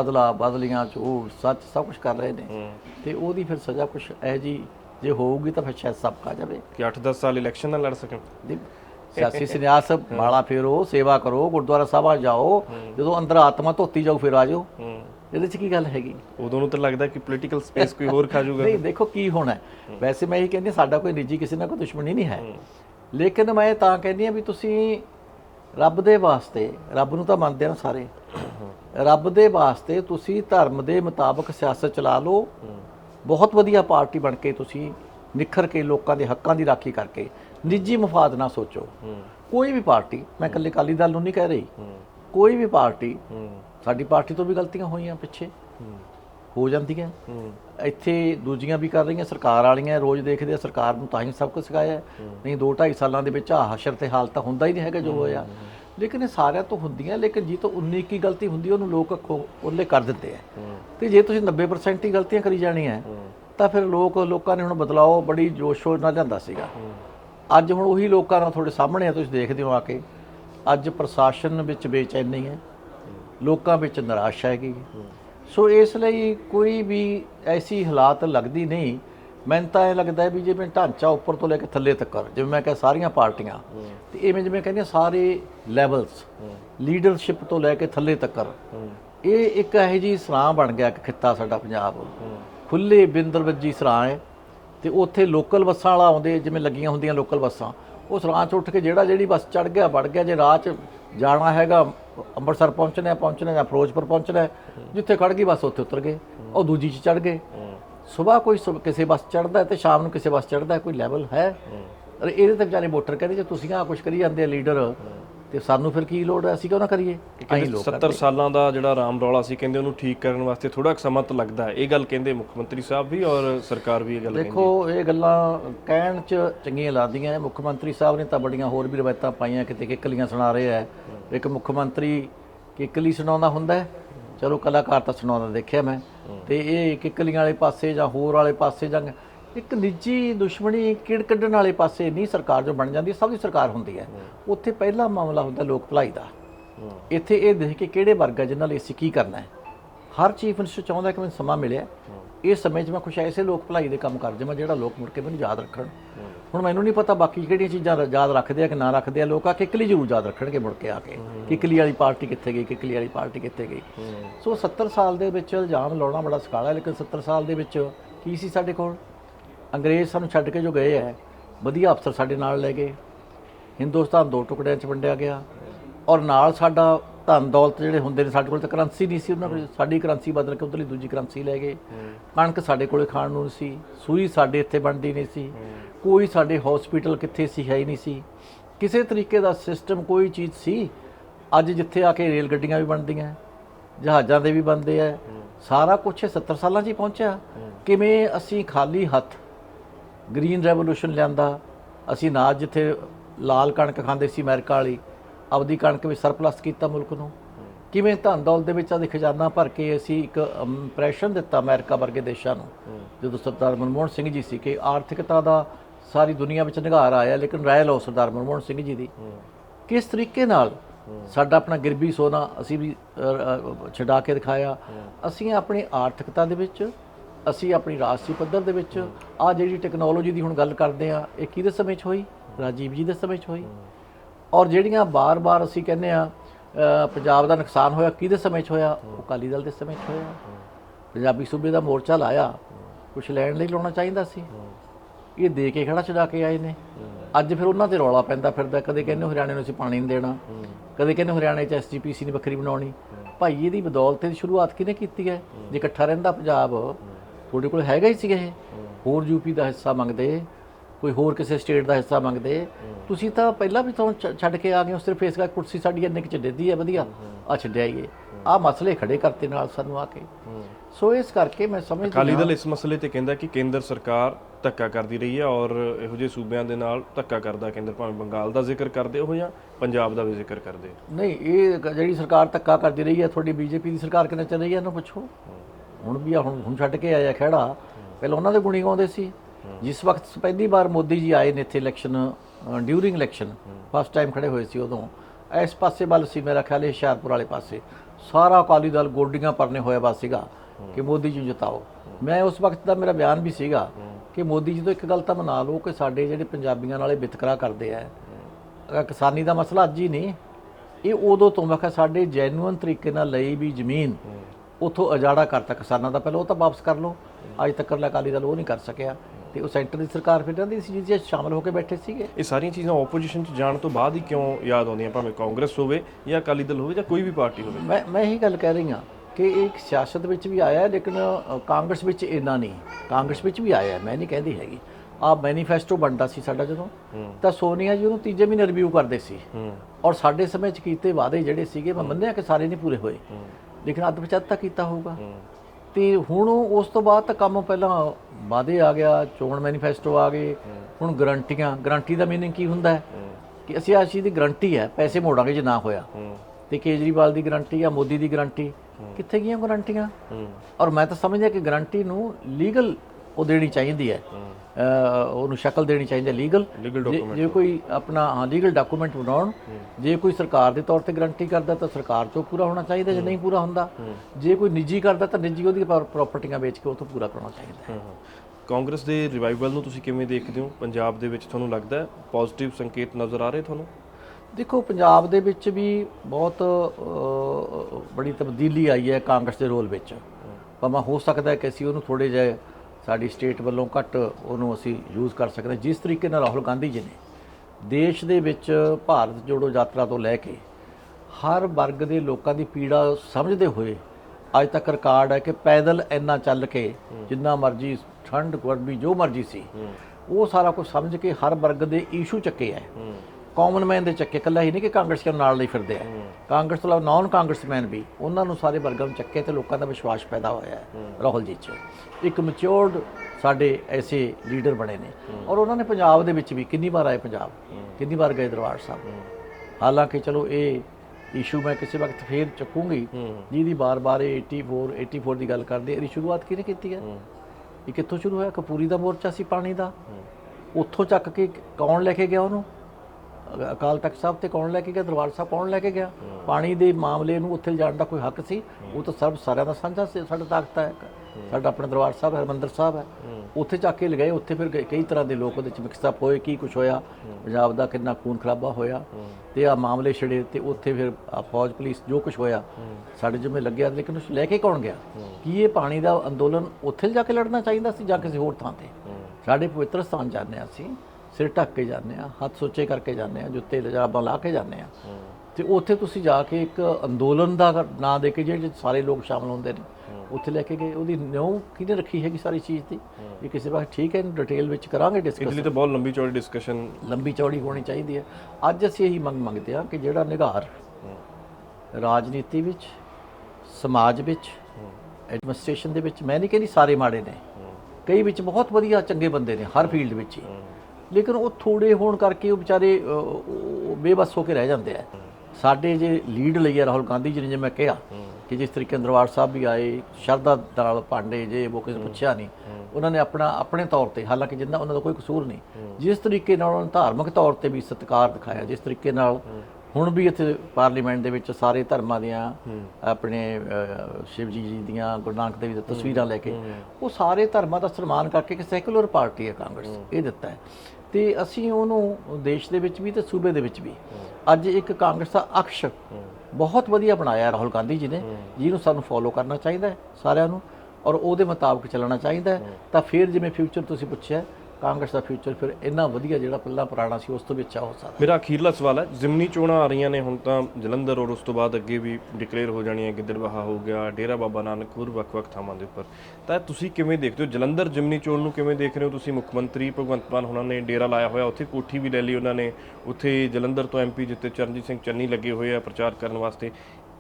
ਅਦਲਾ ਬਦਲੀਆਂ ਝੂਠ ਸੱਚ ਸਭ ਕੁਝ ਕਰ ਰਹੇ ਨੇ ਤੇ ਉਹਦੀ ਫਿਰ ਸਜ਼ਾ ਕੁਝ ਇਹ ਜੀ ਜੇ ਹੋਊਗੀ ਤਾਂ ਫਿਰ ਸ਼ਾਇਦ ਸਭ ਕਾ ਜਾਵੇ। ਕਿ 8-10 ਸਾਲ ਇਲੈਕਸ਼ਨ ਨਾਲ ਲੜ ਸਕਣ। ਦੀ ਸਿਆਸੀ ਸੰਨਿਆਸ ਮਾਲਾ ਫੇਰੋ ਸੇਵਾ ਕਰੋ ਗੁਰਦੁਆਰਾ ਸਾਹਿਬਾਂ ਜਾਓ ਜਦੋਂ ਅੰਦਰ ਆਤਮਾ ਧੋਤੀ ਜਾਓ ਫਿਰ ਆ ਜਾਓ। ਇਹਦੇ 'ਚ ਕੀ ਗੱਲ ਹੈਗੀ? ਉਦੋਂ ਨੂੰ ਤਾਂ ਲੱਗਦਾ ਕਿ ਪੋਲੀਟੀਕਲ ਸਪੇਸ ਕੋਈ ਹੋਰ ਖਾ ਜਾਊਗਾ। ਨਹੀਂ ਦੇਖੋ ਕੀ ਹੋਣਾ ਹੈ। ਵੈਸੇ ਮੈਂ ਇਹ ਕਹਿੰਦੀ ਸਾਡਾ ਕੋਈ ਨਿੱਜੀ ਕਿਸੇ ਨਾਲ ਕੋਈ ਦੁਸ਼ਮਣੀ ਨਹੀਂ ਹੈ। ਲੇਕਿਨ ਮੈਂ ਤਾਂ ਕਹਿੰਦੀ ਆ ਵੀ ਤੁਸੀਂ ਰੱਬ ਦੇ ਵਾਸਤੇ ਰੱਬ ਨੂੰ ਤਾਂ ਮੰਨਦੇ ਆ ਨਾ ਸਾਰੇ। ਰੱਬ ਦੇ ਵਾਸਤੇ ਤੁਸੀਂ ਧਰਮ ਦੇ ਮੁਤਾਬਕ ਸਿਆਸਤ ਚਲਾ ਲਓ। ਬਹੁਤ ਵਧੀਆ ਪਾਰਟੀ ਬਣ ਕੇ ਤੁਸੀਂ ਨਿਖਰ ਕੇ ਲੋਕਾਂ ਦੇ ਹੱਕਾਂ ਦੀ ਰਾਖੀ ਕਰਕੇ ਨਿੱਜੀ ਮਫਾਦ ਨਾ ਸੋਚੋ। ਕੋਈ ਵੀ ਪਾਰਟੀ ਮੈਂ ਇਕੱਲੇ ਅਕਾਲੀ ਦਲ ਨੂੰ ਨਹੀਂ ਕਹਿ ਰਹੀ। ਕੋਈ ਵੀ ਪਾਰਟੀ ਸਾਡੀ ਪਾਰਟੀ ਤੋਂ ਵੀ ਗਲਤੀਆਂ ਹੋਈਆਂ ਪਿੱਛੇ। ਹੂੰ। ਜਾਂਦੀਆਂ। ਇੱਥੇ ਦੂਜੀਆਂ ਵੀ ਕਰ ਰਹੀਆਂ ਸਰਕਾਰ ਵਾਲੀਆਂ ਰੋਜ਼ ਦੇਖਦੇ ਆ ਸਰਕਾਰ ਨੂੰ ਤਾਂ ਹੀ ਸਭ ਕੁਝ ਸਿਖਾਇਆ। ਨਹੀਂ 2 2.5 ਸਾਲਾਂ ਦੇ ਵਿੱਚ ਆਹ ਹਸ਼ਰ ਤੇ ਹਾਲ ਤਾਂ ਹੁੰਦਾ ਹੀ ਨਹੀਂ ਹੈਗਾ ਜੋ ਹੋਇਆ। ਲੇਕਿਨ ਇਹ ਸਾਰਿਆਂ ਤੋਂ ਹੁੰਦੀਆਂ ਲੇਕਿਨ ਜੀ ਤੋਂ 19 ਕੀ ਗਲਤੀ ਹੁੰਦੀ ਉਹਨੂੰ ਲੋਕ ਅੱਖੋਂ ਉਹਲੇ ਕਰ ਦਿੰਦੇ ਆ। ਤੇ ਜੇ ਤੁਸੀਂ 90% ਹੀ ਗਲਤੀਆਂ ਕਰੀ ਜਾਣੀਆਂ ਤਾਂ ਫਿਰ ਲੋਕ ਲੋਕਾਂ ਨੇ ਹੁਣ ਬਦਲਾਓ ਬੜੀ ਜੋਸ਼ੋ ਨਾਲ ਲਿਆਂਦਾ ਸੀਗਾ। ਅੱਜ ਹੁਣ ਉਹੀ ਲੋਕਾਂ ਨਾਲ ਤੁਹਾਡੇ ਸਾਹਮਣੇ ਆ ਤੁਸੀਂ ਦੇਖਦੇ ਹੋ ਆ ਕੇ। ਅੱਜ ਪ੍ਰਸ਼ਾਸਨ ਵਿੱਚ ਬੇਚੈਨੀ ਹੈ। ਲੋਕਾਂ ਵਿੱਚ ਨਿਰਾਸ਼ਾ ਹੈਗੀ ਸੋ ਇਸ ਲਈ ਕੋਈ ਵੀ ਐਸੀ ਹਾਲਾਤ ਲੱਗਦੀ ਨਹੀਂ ਮੈਨੂੰ ਤਾਂ ਇਹ ਲੱਗਦਾ ਹੈ ਵੀ ਜਿਵੇਂ ਢਾਂਚਾ ਉੱਪਰ ਤੋਂ ਲੈ ਕੇ ਥੱਲੇ ਤੱਕ ਜਿਵੇਂ ਮੈਂ ਕਿਹਾ ਸਾਰੀਆਂ ਪਾਰਟੀਆਂ ਤੇ ਇਵੇਂ ਜਿਵੇਂ ਕਹਿੰਦੀਆਂ ਸਾਰੇ ਲੈਵਲਸ ਲੀਡਰਸ਼ਿਪ ਤੋਂ ਲੈ ਕੇ ਥੱਲੇ ਤੱਕ ਇਹ ਇੱਕ ਇਹੋ ਜੀ ਸਰਾਂ ਬਣ ਗਿਆ ਇੱਕ ਖਿੱਤਾ ਸਾਡਾ ਪੰਜਾਬ। ਖੁੱਲੇ ਬਿੰਦਰ ਵੱਜੀ ਸਰਾਂ ਹੈ ਤੇ ਉੱਥੇ ਲੋਕਲ ਬੱਸਾਂ ਵਾਲਾ ਆਉਂਦੇ ਜਿਵੇਂ ਲੱਗੀਆਂ ਹੁੰਦੀਆਂ ਲੋਕਲ ਬੱਸਾਂ ਉਹ ਸਰਾਂ 'ਚ ਉੱਠ ਕੇ ਜਿਹੜਾ ਜਿਹੜੀ ਬੱਸ ਚੜ ਗਿਆ ਵੜ ਗਿਆ ਜੇ ਰਾਹ 'ਚ ਜਾਣਾ ਹੈਗਾ ਅੰਮ੍ਰਿਤਸਰ ਪਹੁੰਚਣਾ ਹੈ, ਪਹੁੰਚਣਾ ਜਾਂ ਫਿਰੋਜ਼ਪੁਰ ਪਹੁੰਚਣਾ ਹੈ, ਜਿੱਥੇ ਖੜ ਗਈ ਬੱਸ ਉੱਥੇ ਉਤਰ ਗਏ ਉਹ ਦੂਜੀ 'ਚ ਚੜ ਗਏ। ਸਵੇਰ ਕੋਈ ਸੁਬ- ਕਿਸੇ ਬੱਸ ਚੜਦਾ ਤੇ ਸ਼ਾਮ ਨੂੰ ਕਿਸੇ ਬੱਸ ਚੜਦਾ ਕੋਈ ਲੈਵਲ ਹੈ? ਅਰੇ ਇਹਦੇ ਤੇ ਵਿਚਾਰੇ ਵੋਟਰ ਕਹਿੰਦੇ ਜੇ ਤੁਸੀਂ ਆ ਕੁਝ ਕਰੀ ਜਾਂਦੇ ਆ ਲੀਡਰ ਤੇ ਸਾਨੂੰ ਫਿਰ ਕੀ ਲੋੜ ਹੈ? ਅਸੀਂ ਕਿਉਂ ਨਾ ਕਰੀਏ? ਅਸੀਂ ਲੋਕ 70 ਸਾਲਾਂ ਦਾ ਜਿਹੜਾ ਰਾਮ ਰੌਲਾ ਸੀ ਕਹਿੰਦੇ ਉਹਨੂੰ ਠੀਕ ਕਰਨ ਵਾਸਤੇ ਥੋੜਾ ਸਮਾਂ ਤਾਂ ਲੱਗਦਾ ਹੈ। ਇਹ ਗੱਲ ਕਹਿੰਦੇ ਮੁੱਖ ਮੰਤਰੀ ਸਾਹਿਬ ਵੀ ਔਰ ਸਰਕਾਰ ਵੀ ਇਹ ਗੱਲ ਕਹਿੰਦੀ ਦੇਖੋ ਇਹ ਗੱਲਾਂ ਕਹਿਣ ਚ ਚੰਗੀਆਂ ਲੱਗਦੀਆਂ ਨੇ। ਮੁੱਖ ਮੰਤਰੀ ਸਾਹਿਬ ਨੇ ਤਾਂ ਬੜੀਆਂ ਹੋਰ ਵੀ ਰਵਾਇਤਾਂ ਪਾਈਆਂ ਕਿਤੇ ਕਿੱਕਲੀਆਂ ਸੁਣਾ ਰਹੇ ਆ ਇੱਕ ਮੁੱਖ ਮੰਤਰੀ ਕਿੱਕਲੀ ਸੁਣਾਉਂਦਾ ਹੁੰਦਾ ਹੈ ਚਲੋ ਕਲਾਕਾਰ ਤਾਂ ਸੁਣਾਉਂਦਾ ਦੇਖਿਆ ਮੈਂ। ਤੇ ਇਹ ਕਿੱਕਲੀਆਂ ਵਾਲੇ ਪਾਸੇ ਜਾਂ ਹੋਰ ਵਾਲੇ ਪਾਸੇ ਜਾਂ ਇੱਕ ਨਿੱਜੀ ਦੁਸ਼ਮਣੀ ਕਿੜ ਕੱਢਣ ਵਾਲੇ ਪਾਸੇ ਨਹੀਂ ਸਰਕਾਰ ਜੋ ਬਣ ਜਾਂਦੀ ਸਭ ਦੀ ਸਰਕਾਰ ਹੁੰਦੀ ਹੈ। ਉੱਥੇ ਪਹਿਲਾ ਮਾਮਲਾ ਹੁੰਦਾ ਲੋਕ ਭਲਾਈ ਦਾ। ਇੱਥੇ ਇਹ ਦੇਖ ਕੇ ਕਿਹੜੇ ਵਰਗ ਹੈ ਜਿਨ੍ਹਾਂ ਲਈ ਅਸੀਂ ਕੀ ਕਰਨਾ ਹੈ। ਹਰ ਚੀਫ ਮਿਨਿਸਟਰ ਚਾਹੁੰਦਾ ਕਿ ਮੈਨੂੰ ਸਮਾਂ ਮਿਲਿਆ। ਇਸ ਸਮੇਂ 'ਚ ਮੈਂ ਕੁਛ ਐਸੇ ਲੋਕ ਭਲਾਈ ਦੇ ਕੰਮ ਕਰ ਜਾਵਾਂ ਜਿਹੜਾ ਲੋਕ ਮੁੜ ਕੇ ਮੈਨੂੰ ਯਾਦ ਰੱਖਣ। ਹੁਣ ਮੈਨੂੰ ਨਹੀਂ ਪਤਾ ਬਾਕੀ ਕਿਹੜੀਆਂ ਚੀਜ਼ਾਂ ਯਾਦ ਰੱਖਦੇ ਆ ਕਿ ਨਾ ਰੱਖਦੇ ਆ। ਲੋਕ ਆ ਕਿੱਕਲੀ ਜ਼ਰੂਰ ਯਾਦ ਰੱਖਣਗੇ ਮੁੜ ਕੇ ਆ ਕੇ ਕਿੱਕਲੀ ਵਾਲੀ ਪਾਰਟੀ ਕਿੱਥੇ ਗਈ ਕਿੱਕਲੀ ਵਾਲੀ ਪਾਰਟੀ ਕਿੱਥੇ ਗਈ। ਸੋ 70 ਸਾਲ ਦੇ ਵਿੱਚ ਇਲਜ਼ਾਮ ਲਾਉਣਾ ਬੜਾ ਸਕਾਲਾ ਲੇਕਿਨ 70 ਸਾਲ ਦੇ ਵਿੱਚ ਕੀ ਸੀ ਸਾਡੇ ਕੋਲ? ਅੰਗਰੇਜ਼ ਸਾਨੂੰ ਛੱਡ ਕੇ ਜੋ ਗਏ ਹੈ ਵਧੀਆ ਅਫਸਰ ਸਾਡੇ ਨਾਲ ਲੈ ਗਏ। ਹਿੰਦੁਸਤਾਨ ਦੋ ਟੁਕੜਿਆਂ 'ਚ ਵੰਡਿਆ ਗਿਆ ਔਰ ਨਾਲ ਸਾਡਾ ਧਨ ਦੌਲਤ ਜਿਹੜੇ ਹੁੰਦੇ ਨੇ ਸਾਡੇ ਕੋਲ ਤਾਂ ਕਰੰਸੀ ਨਹੀਂ ਸੀ ਉਹਨਾਂ ਕੋਲ। ਸਾਡੀ ਕਰੰਸੀ ਬਦਲ ਕੇ ਉਧਰਲੀ ਦੂਜੀ ਕਰੰਸੀ ਲੈ ਗਏ। ਕਣਕ ਸਾਡੇ ਕੋਲੇ ਖਾਣ ਨੂੰ ਨਹੀਂ ਸੀ। ਸੂਈ ਸਾਡੇ ਇੱਥੇ ਬਣਦੀ ਨਹੀਂ ਸੀ। ਕੋਈ ਸਾਡੇ ਹਸਪੀਟਲ ਕਿੱਥੇ ਸੀ ਹੈ ਹੀ ਨਹੀਂ ਸੀ। ਕਿਸੇ ਤਰੀਕੇ ਦਾ ਸਿਸਟਮ ਕੋਈ ਚੀਜ਼ ਸੀ। ਅੱਜ ਜਿੱਥੇ ਆ ਕੇ ਰੇਲ ਗੱਡੀਆਂ ਵੀ ਬਣਦੀਆਂ ਜਹਾਜ਼ਾਂ ਦੇ ਵੀ ਬਣਦੇ ਆ। ਸਾਰਾ ਕੁਝ 70 ਸਾਲਾਂ 'ਚ ਹੀ ਪਹੁੰਚਿਆ। ਕਿਵੇਂ ਅਸੀਂ ਖਾਲੀ ਹੱਥ ਗ੍ਰੀਨ ਰੈਵੋਲੂਸ਼ਨ ਲਿਆਂਦਾ। ਅਸੀਂ ਨਾ ਜਿੱਥੇ ਲਾਲ ਕਣਕ ਖਾਂਦੇ ਸੀ ਅਮਰੀਕਾ ਵਾਲੀ ਆਪਦੀ ਕਣਕ ਵਿੱਚ ਸਰਪਲਸ ਕੀਤਾ ਮੁਲਕ ਨੂੰ। ਕਿਵੇਂ ਧਨ ਦੌਲਤ ਦੇ ਵਿੱਚ ਆਦੇ ਖਜ਼ਾਨਾ ਭਰ ਕੇ ਅਸੀਂ ਇੱਕ ਇੰਪ੍ਰੈਸ਼ਨ ਦਿੱਤਾ ਅਮਰੀਕਾ ਵਰਗੇ ਦੇਸ਼ਾਂ ਨੂੰ। ਜਦੋਂ ਸਰਦਾਰ ਮਨਮੋਹਨ ਸਿੰਘ ਜੀ ਸੀ ਕਿ ਆਰਥਿਕਤਾ ਦਾ ਸਾਰੀ ਦੁਨੀਆ ਵਿੱਚ ਨਿਘਾਰ ਆਇਆ, ਲੇਕਿਨ ਰਾਇ ਲਓ ਸਰਦਾਰ ਮਨਮੋਹਨ ਸਿੰਘ ਜੀ ਦੀ। ਕਿਸ ਤਰੀਕੇ ਨਾਲ ਸਾਡਾ ਆਪਣਾ ਗਿਰਬੀ ਸੋਨਾ ਅਸੀਂ ਵੀ ਛਡਾ ਕੇ ਦਿਖਾਇਆ। ਅਸੀਂ ਆਪਣੀ ਆਰਥਿਕਤਾ ਦੇ ਵਿੱਚ, ਅਸੀਂ ਆਪਣੀ ਰਾਸ਼ਟਰੀ ਪੱਧਰ ਦੇ ਵਿੱਚ, ਆ ਜਿਹੜੀ ਟੈਕਨੋਲੋਜੀ ਦੀ ਹੁਣ ਗੱਲ ਕਰਦੇ ਆ, ਇਹ ਕਿਹਦੇ ਸਮੇਂ 'ਚ ਹੋਈ? ਰਾਜੀਵ ਜੀ ਦੇ ਸਮੇਂ 'ਚ ਹੋਈ। ਔਰ ਜਿਹੜੀਆਂ ਬਾਰ-ਬਾਰ ਅਸੀਂ ਕਹਿੰਦੇ ਆ ਪੰਜਾਬ ਦਾ ਨੁਕਸਾਨ ਹੋਇਆ, ਕਿਹਦੇ ਸਮੇਂ 'ਚ ਹੋਇਆ? ਉਹ ਅਕਾਲੀ ਦਲ ਦੇ ਸਮੇਂ 'ਚ ਹੋਇਆ। ਪੰਜਾਬੀ ਸੂਬੇ ਦਾ ਮੋਰਚਾ ਲਾਇਆ। ਕੁਝ ਲੈਣ ਲਈ ਲਾਉਣਾ ਚਾਹੀਦਾ ਸੀ। ਇਹ ਦੇ ਕੇ ਖੜਾ ਛਡਾ ਕੇ ਆਏ ਨੇ। ਅੱਜ ਫਿਰ ਉਹਨਾਂ ਤੇ ਰੌਲਾ ਪੈਂਦਾ ਫਿਰਦਾ। ਕਦੇ ਕਹਿੰਦੇ ਹਰਿਆਣੇ ਨੂੰ ਅਸੀਂ ਪਾਣੀ ਨਹੀਂ ਦੇਣਾ। ਕਦੇ ਕਹਿੰਦੇ ਹਰਿਆਣੇ 'ਚ ਐਸਜੀਪੀਸੀ ਨਹੀਂ ਵੱਖਰੀ ਬਣਾਉਣੀ। ਭਾਈ, ਇਹਦੀ ਬਦੌਲਤ ਦੀ ਸ਼ੁਰੂਆਤ ਕਿਹਨੇ ਕੀਤੀ ਹੈ? ਜੇ ਇਕੱਠਾ ਰਹਿੰਦਾ ਪੰਜਾਬ, ਤੁਹਾਡੇ ਕੋਲ ਹੈਗਾ ਹੀ ਸੀਗਾ ਇਹ? ਹੋਰ ਯੂਪੀ ਦਾ ਹਿੱਸਾ ਮੰਗਦੇ ਕੋਈ ਹੋਰ ਕਿਸੇ ਸਟੇਟ ਦਾ ਹਿੱਸਾ ਮੰਗਦੇ ਤੁਸੀਂ ਤਾਂ ਪਹਿਲਾਂ ਵੀ ਤੋਂ ਛੱਡ ਕੇ ਆ ਗਏ ਹੋ ਸਿਰਫ ਇਸ ਕਰਕੇ ਕੁਰਸੀ ਸਾਡੀ ਇੰਨੇ ਕਿ ਚੱਲਦੀ ਹੈ ਵਧੀਆ। ਆ ਛੱਡਿਆ ਹੀ ਆ ਮਸਲੇ ਖੜੇ ਕਰਤੇ ਨਾਲ ਸਾਨੂੰ ਆ ਕੇ। ਸੋ ਇਸ ਕਰਕੇ ਮੈਂ ਸਮਝਦਾ ਅਕਾਲੀ ਦਲ ਇਸ ਮਸਲੇ ਤੇ ਕਹਿੰਦਾ ਕਿ ਕੇਂਦਰ ਸਰਕਾਰ ਧੱਕਾ ਕਰਦੀ ਰਹੀ ਹੈ ਔਰ ਇਹੋ ਜਿਹੇ ਸੂਬਿਆਂ ਦੇ ਨਾਲ ਧੱਕਾ ਕਰਦਾ ਕੇਂਦਰ ਭਾਵੇਂ ਬੰਗਾਲ ਦਾ ਜ਼ਿਕਰ ਕਰਦੇ ਹੋ ਜਾਂ ਪੰਜਾਬ ਦਾ ਵੀ ਜ਼ਿਕਰ ਕਰਦੇ ਨਹੀਂ ਇਹ ਜਿਹੜੀ ਸਰਕਾਰ ਧੱਕਾ ਕਰਦੀ ਰਹੀ ਹੈ ਤੁਹਾਡੀ ਬੀਜੇਪੀ ਦੀ ਸਰਕਾਰ ਕਿੰਨੇ ਚੱਲ ਰਹੀ ਹੈ ਇਹਨੂੰ ਪੁੱਛੋ। ਹੁਣ ਵੀ ਆ ਹੁਣ ਹੁਣ ਛੱਡ ਕੇ ਆਇਆ ਖੜਾ ਪਹਿਲਾਂ ਉਹਨਾਂ ਦੇ ਗੁਣੀ ਗਾਉਂਦੇ ਸੀ। ਜਿਸ ਵਕਤ ਪਹਿਲੀ ਵਾਰ ਮੋਦੀ ਜੀ ਆਏ ਨੇ ਇੱਥੇ election during election first time ਖੜੇ ਹੋਏ ਸੀ ਉਦੋਂ। ਇਸ ਪਾਸੇ ਵੱਲ ਸੀ ਮੇਰਾ ਖਿਆਲ ਹੈ ਹੁਸ਼ਿਆਰਪੁਰ ਵਾਲੇ ਪਾਸੇ। ਸਾਰਾ ਅਕਾਲੀ ਦਲ ਗੋਡੀਆਂ ਪਰਨੇ ਹੋਇਆ ਬਸ ਸੀਗਾ ਕਿ ਮੋਦੀ ਜੀ ਜਿਤਾਓ। ਮੈਂ ਉਸ ਵਕਤ ਦਾ ਮੇਰਾ ਬਿਆਨ ਵੀ ਸੀਗਾ ਕਿ ਮੋਦੀ ਜੀ ਤੋਂ ਇੱਕ ਗੱਲ ਤਾਂ ਮਨਾ ਲਓ ਕਿ ਸਾਡੇ ਜਿਹੜੇ ਪੰਜਾਬੀਆਂ ਨਾਲੇ ਵਿਤਕਰਾ ਕਰਦੇ ਆ। ਕਿਸਾਨੀ ਦਾ ਮਸਲਾ ਅੱਜ ਹੀ ਨਹੀਂ। ਇਹ ਉਦੋਂ ਤੋਂ ਮੈਂ ਕਿਹਾ ਸਾਡੇ ਜੈਨੂਅਨ ਤਰੀਕੇ ਨਾਲ ਲਈ ਵੀ ਜ਼ਮੀਨ ਉਥੋਂ ਅਜਾੜਾ ਕਰਤਾ ਕਿਸਾਨਾਂ ਦਾ। ਪਹਿਲਾਂ ਉਹ ਤਾਂ ਵਾਪਸ ਕਰ ਲਓ। ਅੱਜ ਤੱਕ ਅਕਾਲੀ ਦਲ ਉਹ ਨਹੀਂ ਕਰ ਸਕਿਆ। ਤੇ ਉਹ ਸੈਂਟਰ ਦੀ ਸਰਕਾਰ ਫਿਰ ਦੀ ਸੀ ਜਿਹਦੇ 'ਚ ਸ਼ਾਮਲ ਹੋ ਕੇ ਬੈਠੇ ਸੀਗੇ। ਇਹ ਸਾਰੀਆਂ ਚੀਜ਼ਾਂ ਆਪੋਜੀਸ਼ਨ 'ਚ ਜਾਣ ਤੋਂ ਬਾਅਦ ਹੀ ਕਿਉਂ ਯਾਦ ਆਉਂਦੀਆਂ? ਭਾਵੇਂ ਕਾਂਗਰਸ ਹੋਵੇ ਜਾਂ ਅਕਾਲੀ ਦਲ ਹੋਵੇ ਜਾਂ ਕੋਈ ਵੀ ਪਾਰਟੀ ਹੋਵੇ। ਮੈਂ ਮੈਂ ਇਹੀ ਗੱਲ ਕਹਿ ਰਹੀ ਹਾਂ ਕਿ ਇੱਕ ਸਿਆਸਤ ਵਿੱਚ ਵੀ ਆਇਆ ਹੈ, ਲੇਕਿਨ ਕਾਂਗਰਸ ਵਿੱਚ ਇੰਨਾ ਨਹੀਂ। ਕਾਂਗਰਸ ਵਿੱਚ ਵੀ ਆਇਆ ਹੈ, ਮੈਂ ਨਹੀਂ ਕਹਿੰਦੀ ਹੈਗੀ। ਆ ਮੈਨੀਫੈਸਟੋ ਬਣਦਾ ਸੀ ਸਾਡਾ ਜਦੋਂ। ਤਾਂ ਸੋਨੀਆ ਜੀ ਉਹਨੂੰ ਤੀਜੇ ਮਹੀਨੇ ਰਿਵਿਊ ਕਰਦੇ ਸੀ। ਔਰ ਸਾਡੇ ਸਮੇਂ 'ਚ ਕੀਤੇ ਵਾਅਦੇ ਜਿਹੜੇ ਸੀਗੇ ਮੈਂ ਮੰਨਿਆ ਕਿ ਸਾਰੇ ਨਹੀਂ ਪੂਰੇ ਹੋਏ। ਲੇਕਿਨ ਅੱਧ ਪਚੱਤਾ ਕੀਤਾ ਹੋਊਗਾ। ਤੇ ਹੁਣ ਉਸ ਤੋਂ ਬਾਅਦ ਤਾਂ ਕੰਮ ਪਹਿਲਾਂ ਵਾਅਦੇ ਆ ਗਿਆ ਚੋਣ ਮੈਨੀਫੈਸਟੋ ਆ ਗਏ ਹੁਣ ਗਰੰਟੀਆਂ ਗਰੰਟੀ ਦਾ ਮੀਨਿੰਗ ਕੀ ਹੁੰਦਾ ਹੈ? ਕਿ ਅਸੀਂ ਆ ਚੀਜ਼ ਦੀ ਗਰੰਟੀ ਹੈ ਪੈਸੇ ਮੋੜਾਂਗੇ ਜੇ ਨਾ ਹੋਇਆ। ਤੇ ਕੇਜਰੀਵਾਲ ਦੀ ਗਰੰਟੀ ਜਾਂ ਮੋਦੀ ਦੀ ਗਰੰਟੀ ਕਿੱਥੇ ਗਈਆਂ ਗਰੰਟੀਆਂ? ਔਰ ਮੈਂ ਤਾਂ ਸਮਝਦਾ ਕਿ ਗਰੰਟੀ ਨੂੰ ਲੀਗਲ ਉਹ ਦੇਣੀ ਚਾਹੀਦੀ ਹੈ। ਉਹਨੂੰ ਸ਼ਕਲ ਦੇਣੀ ਚਾਹੀਦੀ ਹੈ ਲੀਗਲ ਜੇ ਕੋਈ ਆਪਣਾ ਹਾਂ ਲੀਗਲ ਡਾਕੂਮੈਂਟ ਬਣਾਉਣ ਜੇ ਕੋਈ ਸਰਕਾਰ ਦੇ ਤੌਰ ਤੇ ਗਰੰਟੀ ਕਰਦਾ ਤਾਂ ਸਰਕਾਰ ਤੋਂ ਪੂਰਾ ਹੋਣਾ ਚਾਹੀਦਾ ਜੇ ਨਹੀਂ ਪੂਰਾ ਹੁੰਦਾ। ਜੇ ਕੋਈ ਨਿੱਜੀ ਕਰਦਾ ਤਾਂ ਨਿੱਜੀ ਉਹਦੀ ਪ੍ਰਾਪਰਟੀਆਂ ਵੇਚ ਕੇ ਉਹ ਤੋਂ ਪੂਰਾ ਕਰਾਉਣਾ ਚਾਹੀਦਾ ਹੈ। ਕਾਂਗਰਸ ਦੇ ਰਿਵਾਈਵਲ ਨੂੰ ਤੁਸੀਂ ਕਿਵੇਂ ਦੇਖਦੇ ਹੋ? ਪੰਜਾਬ ਦੇ ਵਿੱਚ ਤੁਹਾਨੂੰ ਲੱਗਦਾ ਪੋਜ਼ਿਟਿਵ ਸੰਕੇਤ ਨਜ਼ਰ ਆ ਰਹੇ ਤੁਹਾਨੂੰ? ਦੇਖੋ ਪੰਜਾਬ ਦੇ ਵਿੱਚ ਵੀ ਬਹੁਤ ਬੜੀ ਤਬਦੀਲੀ ਆਈ ਹੈ ਕਾਂਗਰਸ ਦੇ ਰੋਲ ਵਿੱਚ। ਭਾਵੇਂ ਹੋ ਸਕਦਾ ਹੈ ਕਿ ਅਸੀਂ ਉਹਨੂੰ ਥੋੜੇ ਜਿਹਾ ਸਾਡੀ ਸਟੇਟ ਵੱਲੋਂ ਘੱਟ ਉਹਨੂੰ ਅਸੀਂ ਯੂਜ਼ ਕਰ ਸਕਦੇ। ਜਿਸ ਤਰੀਕੇ ਨਾਲ ਰਾਹੁਲ ਗਾਂਧੀ ਜੀ ਨੇ ਦੇਸ਼ ਦੇ ਵਿੱਚ ਭਾਰਤ ਜੋੜੋ ਯਾਤਰਾ ਤੋਂ ਲੈ ਕੇ ਹਰ ਵਰਗ ਦੇ ਲੋਕਾਂ ਦੀ ਪੀੜਾ ਸਮਝਦੇ ਹੋਏ ਅੱਜ ਤੱਕ ਰਿਕਾਰਡ ਹੈ ਕਿ ਪੈਦਲ ਇੰਨਾ ਚੱਲ ਕੇ ਜਿੰਨਾ ਮਰਜ਼ੀ ਠੰਡ ਗਰਮੀ ਜੋ ਮਰਜ਼ੀ ਸੀ ਉਹ ਸਾਰਾ ਕੁਝ ਸਮਝ ਕੇ ਹਰ ਵਰਗ ਦੇ ਇਸ਼ੂ ਚੱਕੇ ਹੈ। ਕਾਮਨ ਮੈਨ ਦੇ ਚੱਕੇ ਕੱਲਾ ਹੀ ਨਹੀਂ ਕਿ ਕਾਂਗਰਸ ਦੇ ਨਾਲ ਨਹੀਂ ਫਿਰਦੇ ਆ। ਕਾਂਗਰਸ ਤੋਂ ਇਲਾਵਾ ਨਾਨ ਕਾਂਗਰਸਮੈਨ ਵੀ ਉਹਨਾਂ ਨੂੰ ਸਾਰੇ ਵਰਗਾਂ ਨੂੰ ਚੱਕੇ ਤੇ ਲੋਕਾਂ ਦਾ ਵਿਸ਼ਵਾਸ ਪੈਦਾ ਹੋਇਆ ਹੈ ਰਾਹੁਲ ਜੀ 'ਚ। ਇੱਕ ਮੈਚੁਰਡ ਸਾਡੇ ਐਸੇ ਲੀਡਰ ਬਣੇ ਨੇ। ਔਰ ਉਹਨਾਂ ਨੇ ਪੰਜਾਬ ਦੇ ਵਿੱਚ ਵੀ ਕਿੰਨੀ ਵਾਰ ਆਏ ਪੰਜਾਬ ਕਿੰਨੀ ਵਾਰ ਗਏ ਦਰਬਾਰ ਸਾਹਿਬ? ਹਾਲਾਂਕਿ ਚਲੋ ਇਹ ਇਸ਼ੂ ਮੈਂ ਕਿਸੇ ਵਕਤ ਫੇਰ ਚੱਕੂੰਗੀ। ਜਿਹਦੀ ਬਾਰ-ਬਾਰ ਇਹ 84 84 ਦੀ ਗੱਲ ਕਰਦੇ ਇਹਦੀ ਸ਼ੁਰੂਆਤ ਕਿਹਨੇ ਕੀਤੀ ਹੈ? ਇਹ ਕਿੱਥੋਂ ਸ਼ੁਰੂ ਹੋਇਆ? ਕਪੂਰੀ ਦਾ ਮੋਰਚਾ ਸੀ ਪਾਣੀ ਦਾ। ਉੱਥੋਂ ਚੱਕ ਕੇ ਕੌਣ ਲੈ ਕੇ ਗਿਆ ਉਹਨੂੰ? ਅਕਾਲ ਤਖਤ ਸਾਹਿਬ ਤੇ ਕੌਣ ਲੈ ਕੇ ਗਿਆ? ਦਰਬਾਰ ਸਾਹਿਬ ਕੌਣ ਲੈ ਕੇ ਗਿਆ? ਪਾਣੀ ਦੇ ਮਾਮਲੇ ਨੂੰ ਉੱਥੇ ਜਾਣ ਦਾ ਕੋਈ ਹੱਕ ਸੀ? ਉਹ ਤਾਂ ਸਰਬ ਸਾਰਿਆਂ ਦਾ ਸਾਂਝਾ ਸੀ, ਸਾਡਾ ਤਾਕਤ ਹੈ। ਸਾਡਾ ਆਪਣਾ ਦਰਬਾਰ ਸਾਹਿਬ ਹਰਮੰਦਰ ਸਾਹਿਬ ਹੈ। ਉੱਥੇ ਚੱਕ ਕੇ ਲਗਾਏ ਉੱਥੇ ਫਿਰ ਕਈ- ਤਰ੍ਹਾਂ ਦੇ ਲੋਕ ਉਹਦੇ ਚ ਮਿਕਸ ਅਪ ਹੋਏ, ਕੀ ਕੁਝ ਹੋਇਆ? ਪੰਜਾਬ ਦਾ ਕਿੰਨਾ ਖੂਨ ਖਰਾਬਾ ਹੋਇਆ? ਤੇ ਆ ਮਾਮਲੇ ਛਿੜੇ, ਤੇ ਉੱਥੇ ਫਿਰ ਫੌਜ, ਪੁਲਿਸ ਜੋ ਕੁਝ ਹੋਇਆ, ਸਾਡੇ ਜਿਵੇਂ ਲੱਗਿਆ, ਲੇਕਿਨ ਉਸ ਲੈ ਕੇ ਕੌਣ ਗਿਆ? ਕੀ ਇਹ ਪਾਣੀ ਦਾ ਅੰਦੋਲਨ ਉੱਥੇ ਜਾ ਕੇ ਲੜਨਾ ਚਾਹੀਦਾ ਸੀ ਜਾਂ ਕਿਸੇ ਹੋਰ ਥਾਂ ਤੇ? ਸਾਡੇ ਪਵਿੱਤਰ ਸਥਾਨ ਜਾਂਦੇ ਹਾਂ ਅਸੀਂ। ਸਿਰ ਢੱਕ ਕੇ ਜਾਂਦੇ ਆ ਹੱਥ ਸੋਚੇ ਕਰਕੇ ਜਾਂਦੇ ਆ ਜੁੱਤੇ ਲਜਾਬਾਂ ਲਾ ਕੇ ਜਾਂਦੇ ਆ। ਤੇ ਉੱਥੇ ਤੁਸੀਂ ਜਾ ਕੇ ਇੱਕ ਅੰਦੋਲਨ ਦਾ ਨਾਂ ਦੇ ਕੇ ਜਿਹੜੇ ਸਾਰੇ ਲੋਕ ਸ਼ਾਮਲ ਹੁੰਦੇ ਨੇ ਉੱਥੇ ਲੈ ਕੇ ਗਏ। ਉਹਦੀ ਨਿਉ ਕਿਹਨੇ ਰੱਖੀ ਹੈਗੀ ਸਾਰੀ ਚੀਜ਼ ਦੀ? ਇਹ ਕਿਸੇ ਵਾਰ ਠੀਕ ਹੈ ਇਹਨੂੰ ਡਿਟੇਲ ਵਿੱਚ ਕਰਾਂਗੇ ਡਿਸਕਸ ਇਹਦੇ ਲਈ ਤਾਂ ਬਹੁਤ ਲੰਬੀ ਚੌੜੀ ਡਿਸਕਸ਼ਨ ਲੰਬੀ ਚੌੜੀ ਹੋਣੀ ਚਾਹੀਦੀ ਹੈ। ਅੱਜ ਅਸੀਂ ਇਹੀ ਮੰਗ ਮੰਗਦੇ ਹਾਂ ਕਿ ਜਿਹੜਾ ਨਿਗਾਰ ਰਾਜਨੀਤੀ ਵਿੱਚ ਸਮਾਜ ਵਿੱਚ ਐਡਮਿਨਿਸਟ੍ਰੇਸ਼ਨ ਦੇ ਵਿੱਚ ਮੈਂ ਨਹੀਂ ਕਹਿੰਦੀ ਸਾਰੇ ਮਾੜੇ ਨੇ। ਕਈ ਵਿੱਚ ਬਹੁਤ ਵਧੀਆ ਚੰਗੇ ਬੰਦੇ ਨੇ ਹਰ ਫੀਲਡ ਵਿੱਚ ਹੀ। ਲੇਕਿਨ ਉਹ ਥੋੜੇ ਹੋਣ ਕਰਕੇ ਉਹ ਵਿਚਾਰੇ ਬੇਬਸ ਹੋ ਕੇ ਰਹਿ ਜਾਂਦੇ ਆ। ਸਾਡੇ ਜੇ ਲੀਡ ਲਈ ਹੈ ਰਾਹੁਲ ਗਾਂਧੀ ਜੀ ਨੇ ਜਿਵੇਂ ਮੈਂ ਕਿਹਾ ਕਿ ਜਿਸ ਤਰੀਕੇ ਦਰਬਾਰ ਸਾਹਿਬ ਵੀ ਆਏ ਸ਼ਰਧਾ ਨਾਲ ਭਾਂਡੇ ਜੇ ਉਹ ਕਿਸੇ ਪੁੱਛਿਆ ਨਹੀਂ ਉਹਨਾਂ ਨੇ ਆਪਣਾ ਆਪਣੇ ਤੌਰ ਤੇ ਹਾਲਾਂਕਿ ਜਿੰਨਾ ਉਹਨਾਂ ਦਾ ਕੋਈ ਕਸੂਰ ਨਹੀਂ ਜਿਸ ਤਰੀਕੇ ਨਾਲ ਉਹਨਾਂ ਨੇ ਧਾਰਮਿਕ ਤੌਰ ਤੇ ਵੀ ਸਤਿਕਾਰ ਦਿਖਾਇਆ ਜਿਸ ਤਰੀਕੇ ਨਾਲ ਹੁਣ ਵੀ ਇੱਥੇ ਪਾਰਲੀਮੈਂਟ ਦੇ ਵਿੱਚ ਸਾਰੇ ਧਰਮਾਂ ਦੀਆਂ ਆਪਣੇ ਸ਼ਿਵ ਜੀ ਜੀ ਦੀਆਂ ਗੁਰੂ ਨਾਨਕ ਦੇਵ ਦੀ ਤਸਵੀਰਾਂ ਲੈ ਕੇ ਉਹ ਸਾਰੇ ਧਰਮਾਂ ਦਾ ਸਨਮਾਨ ਕਰਕੇ ਕਿ ਸੈਕੂਲਰ ਪਾਰਟੀ ਹੈ ਕਾਂਗਰਸ ਇਹ ਦਿੱਤਾ ਹੈ। ਤੇ ਅਸੀਂ ਉਹਨੂੰ ਦੇਸ਼ ਦੇ ਵਿੱਚ ਵੀ ਤੇ ਸੂਬੇ ਦੇ ਵਿੱਚ ਵੀ ਅੱਜ ਇੱਕ ਕਾਂਗਰਸ ਦਾ ਅਕਸ਼ ਬਹੁਤ ਵਧੀਆ ਬਣਾਇਆ ਰਾਹੁਲ ਗਾਂਧੀ ਜੀ ਨੇ ਜਿਹਨੂੰ ਸਾਨੂੰ ਫੋਲੋ ਕਰਨਾ ਚਾਹੀਦਾ ਹੈ ਸਾਰਿਆਂ ਨੂੰ ਔਰ ਉਹਦੇ ਮੁਤਾਬਕ ਚੱਲਣਾ ਚਾਹੀਦਾ ਤਾਂ ਫਿਰ ਜਿਵੇਂ ਫਿਊਚਰ ਤੁਸੀਂ ਪੁੱਛਿਆ ਕਾਂਗਰਸ ਦਾ ਫਿਊਚਰ ਫਿਰ ਇੰਨਾ ਵਧੀਆ ਜਿਹੜਾ ਪਹਿਲਾਂ ਪੁਰਾਣਾ ਸੀ, ਉਸ ਤੋਂ ਵੀ ਅੱਛਾ ਹੋ ਸਕਦਾ। ਮੇਰਾ ਅਖੀਰਲਾ ਸਵਾਲ ਹੈ, ਜ਼ਿਮਨੀ ਚੋਣਾਂ ਆ ਰਹੀਆਂ ਨੇ, ਹੁਣ ਤਾਂ ਜਲੰਧਰ ਔਰ ਉਸ ਤੋਂ ਬਾਅਦ ਅੱਗੇ ਵੀ ਡਿਕਲੇਅਰ ਹੋ ਜਾਣੀਆਂ ਗਿੱਦੜਬਾਹਾ ਹੋ ਗਿਆ, ਡੇਰਾ ਬਾਬਾ ਨਾਨਕ, ਹੋਰ ਵੱਖ-ਵੱਖ ਥਾਵਾਂ ਦੇ ਉੱਪਰ। ਤਾਂ ਤੁਸੀਂ ਕਿਵੇਂ ਦੇਖਦੇ ਹੋ, ਜਲੰਧਰ ਜ਼ਿਮਨੀ ਚੋਣ ਨੂੰ ਕਿਵੇਂ ਦੇਖ ਰਹੇ ਹੋ ਤੁਸੀਂ? ਮੁੱਖ ਮੰਤਰੀ ਭਗਵੰਤ ਮਾਨ ਉਹਨਾਂ ਨੇ ਡੇਰਾ ਲਾਇਆ ਹੋਇਆ, ਉੱਥੇ ਕੋਠੀ ਵੀ ਲੈ ਲਈ ਉਹਨਾਂ ਨੇ। ਉੱਥੇ ਜਲੰਧਰ ਤੋਂ ਐਮਪੀ ਜਿੱਤੇ ਚਰਨਜੀਤ ਸਿੰਘ ਚੰਨੀ ਲੱਗੇ ਹੋਏ ਆ ਪ੍ਰਚਾਰ ਕਰਨ ਵਾਸਤੇ।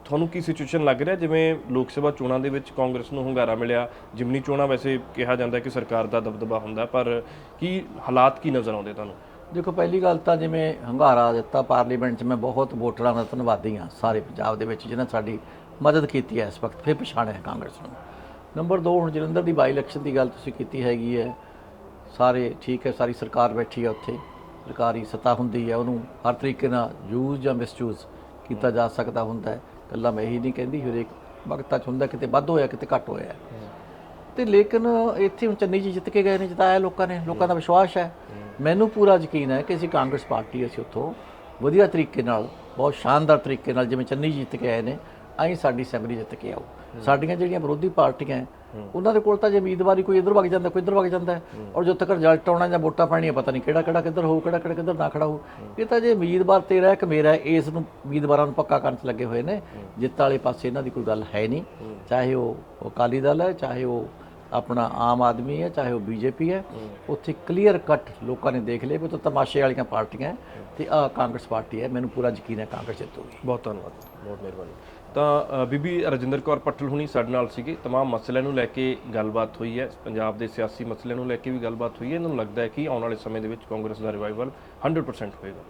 ਤੁਹਾਨੂੰ ਕੀ ਸਿਚੁਏਸ਼ਨ ਲੱਗ ਰਿਹਾ? ਜਿਵੇਂ ਲੋਕ ਸਭਾ ਚੋਣਾਂ ਦੇ ਵਿੱਚ ਕਾਂਗਰਸ ਨੂੰ ਹੁੰਗਾਰਾ ਮਿਲਿਆ। ਜਿਮਨੀ ਚੋਣਾਂ ਵੈਸੇ ਕਿਹਾ ਜਾਂਦਾ ਕਿ ਸਰਕਾਰ ਦਾ ਦਬਦਬਾ ਹੁੰਦਾ ਪਰ ਕੀ ਹਾਲਾਤ ਕੀ ਨਜ਼ਰ ਆਉਂਦੇ ਤੁਹਾਨੂੰ? ਦੇਖੋ, ਪਹਿਲੀ ਗੱਲ ਤਾਂ ਜਿਵੇਂ ਹੰਗਾਰਾ ਦਿੱਤਾ ਪਾਰਲੀਮੈਂਟ 'ਚ, ਮੈਂ ਬਹੁਤ ਵੋਟਰਾਂ ਦਾ ਧੰਨਵਾਦੀ ਹਾਂ ਸਾਰੇ ਪੰਜਾਬ ਦੇ ਵਿੱਚ, ਜਿਨ੍ਹਾਂ ਸਾਡੀ ਮਦਦ ਕੀਤੀ ਹੈ ਇਸ ਵਕਤ, ਫਿਰ ਪਛਾਣਿਆ ਕਾਂਗਰਸ ਨੂੰ। ਨੰਬਰ 2 ਹੁਣ ਜਲੰਧਰ ਦੀ ਬਾਈ ਇਲੈਕਸ਼ਨ ਦੀ ਗੱਲ ਤੁਸੀਂ ਕੀਤੀ ਹੈਗੀ ਹੈ। ਸਾਰੇ ਠੀਕ ਹੈ, ਸਾਰੀ ਸਰਕਾਰ ਬੈਠੀ ਹੈ ਉੱਥੇ। ਸਰਕਾਰੀ ਸੱਤਾ ਹੁੰਦੀ ਹੈ, ਉਹਨੂੰ ਹਰ ਤਰੀਕੇ ਨਾਲ ਯੂਜ਼ ਜਾਂ ਮਿਸਯੂਜ਼ ਕੀਤਾ ਜਾ ਸਕਦਾ ਹੁੰਦਾ ਹੈ। ਕੱਲਾ ਮੈਂ ਇਹੀ ਨਹੀਂ ਕਹਿੰਦੀ ਹਰੇਕ ਵਕਤਾਂ 'ਚ ਹੁੰਦਾ ਕਿਤੇ ਵੱਧ ਹੋਇਆ ਕਿਤੇ ਘੱਟ ਹੋਇਆ। ਤੇ ਲੇਕਿਨ ਇੱਥੇ ਹੁਣ ਚੰਨੀ ਜੀ ਜਿੱਤ ਕੇ ਗਏ ਨੇ ਜਿਤਾਇਆ ਲੋਕਾਂ ਨੇ ਲੋਕਾਂ ਦਾ ਵਿਸ਼ਵਾਸ ਹੈ। ਮੈਨੂੰ ਪੂਰਾ ਯਕੀਨ ਹੈ ਕਿ ਅਸੀਂ ਕਾਂਗਰਸ ਪਾਰਟੀ ਅਸੀਂ ਉੱਥੋਂ ਵਧੀਆ ਤਰੀਕੇ ਨਾਲ ਬਹੁਤ ਸ਼ਾਨਦਾਰ ਤਰੀਕੇ ਨਾਲ ਜਿਵੇਂ ਚੰਨੀ ਜੀ ਜਿੱਤ ਕੇ ਆਏ ਨੇ ਆਈ ਸਾਡੀ ਅਸੈਂਬਲੀ ਜਿੱਤ ਕੇ ਆਓ। ਸਾਡੀਆਂ ਜਿਹੜੀਆਂ ਵਿਰੋਧੀ ਪਾਰਟੀਆਂ ਉਹਨਾਂ ਦੇ ਕੋਲ ਤਾਂ ਜੇ ਉਮੀਦਵਾਰੀ ਕੋਈ ਇੱਧਰ ਵਗ ਜਾਂਦਾ ਕੋਈ ਇੱਧਰ ਵਗ ਜਾਂਦਾ। ਔਰ ਜਦੋਂ ਤੱਕ ਰਿਜ਼ਲਟ ਆਉਣਾ ਜਾਂ ਵੋਟਾਂ ਪੈਣੀਆਂ ਪਤਾ ਨਹੀਂ ਕਿਹੜਾ ਕਿਹੜਾ ਕਿੱਧਰ ਹੋਊ ਕਿਹੜਾ ਕਿਹੜਾ ਕਿੱਧਰ ਨਾ ਖੜਾ ਹੋਊ। ਇਹ ਤਾਂ ਜੇ ਉਮੀਦਵਾਰ ਤੇਰਾ ਹੈ ਕਿ ਮੇਰਾ ਇਸ ਨੂੰ ਉਮੀਦਵਾਰਾਂ ਨੂੰ ਪੱਕਾ ਕਰਨ 'ਚ ਲੱਗੇ ਹੋਏ ਨੇ। ਜਿੱਤ ਵਾਲੇ ਪਾਸੇ ਇਹਨਾਂ ਦੀ ਕੋਈ ਗੱਲ ਹੈ ਨਹੀਂ। ਚਾਹੇ ਉਹ ਅਕਾਲੀ ਦਲ ਹੈ ਚਾਹੇ ਉਹ ਆਪਣਾ ਆਮ ਆਦਮੀ ਹੈ ਚਾਹੇ ਉਹ ਬੀਜੇਪੀ ਹੈ। ਉੱਥੇ ਕਲੀਅਰ ਕੱਟ ਲੋਕਾਂ ਨੇ ਦੇਖ ਲਿਆ ਵੀ ਉਹ ਤਾਂ ਤਮਾਸ਼ੇ ਵਾਲੀਆਂ ਪਾਰਟੀਆਂ ਤੇ ਆ ਕਾਂਗਰਸ ਪਾਰਟੀ ਹੈ। ਮੈਨੂੰ ਪੂਰਾ ਯਕੀਨ ਹੈ ਕਾਂਗਰਸ ਜਿੱਤੂਗੀ। ਬਹੁਤ ਧੰਨਵਾਦ। ਬਹੁਤ ਮਿਹਰਬਾਨੀ। ਤਾਂ ਅ, ਬੀਬੀ ਰਜਿੰਦਰ ਕੌਰ ਪੱਟਲ ਹੁਣੀ ਸਾਡੇ ਨਾਲ ਸੀਗੇ तमाम ਮਸਲਿਆਂ ਨੂੰ ਲੈ ਕੇ ਗੱਲਬਾਤ ਹੋਈ ਹੈ ਪੰਜਾਬ ਦੇ ਸਿਆਸੀ ਮਸਲਿਆਂ ਨੂੰ ਲੈ ਕੇ ਵੀ ਗੱਲਬਾਤ ਹੋਈ ਹੈ ਇਹਨਾਂ ਨੂੰ ਲੱਗਦਾ ਹੈ ਕਿ ਆਉਣ ਵਾਲੇ ਸਮੇਂ ਦੇ ਵਿੱਚ ਕਾਂਗਰਸ ਦਾ ਰਿਵਾਈਵਲ 100% ਹੋਏਗਾ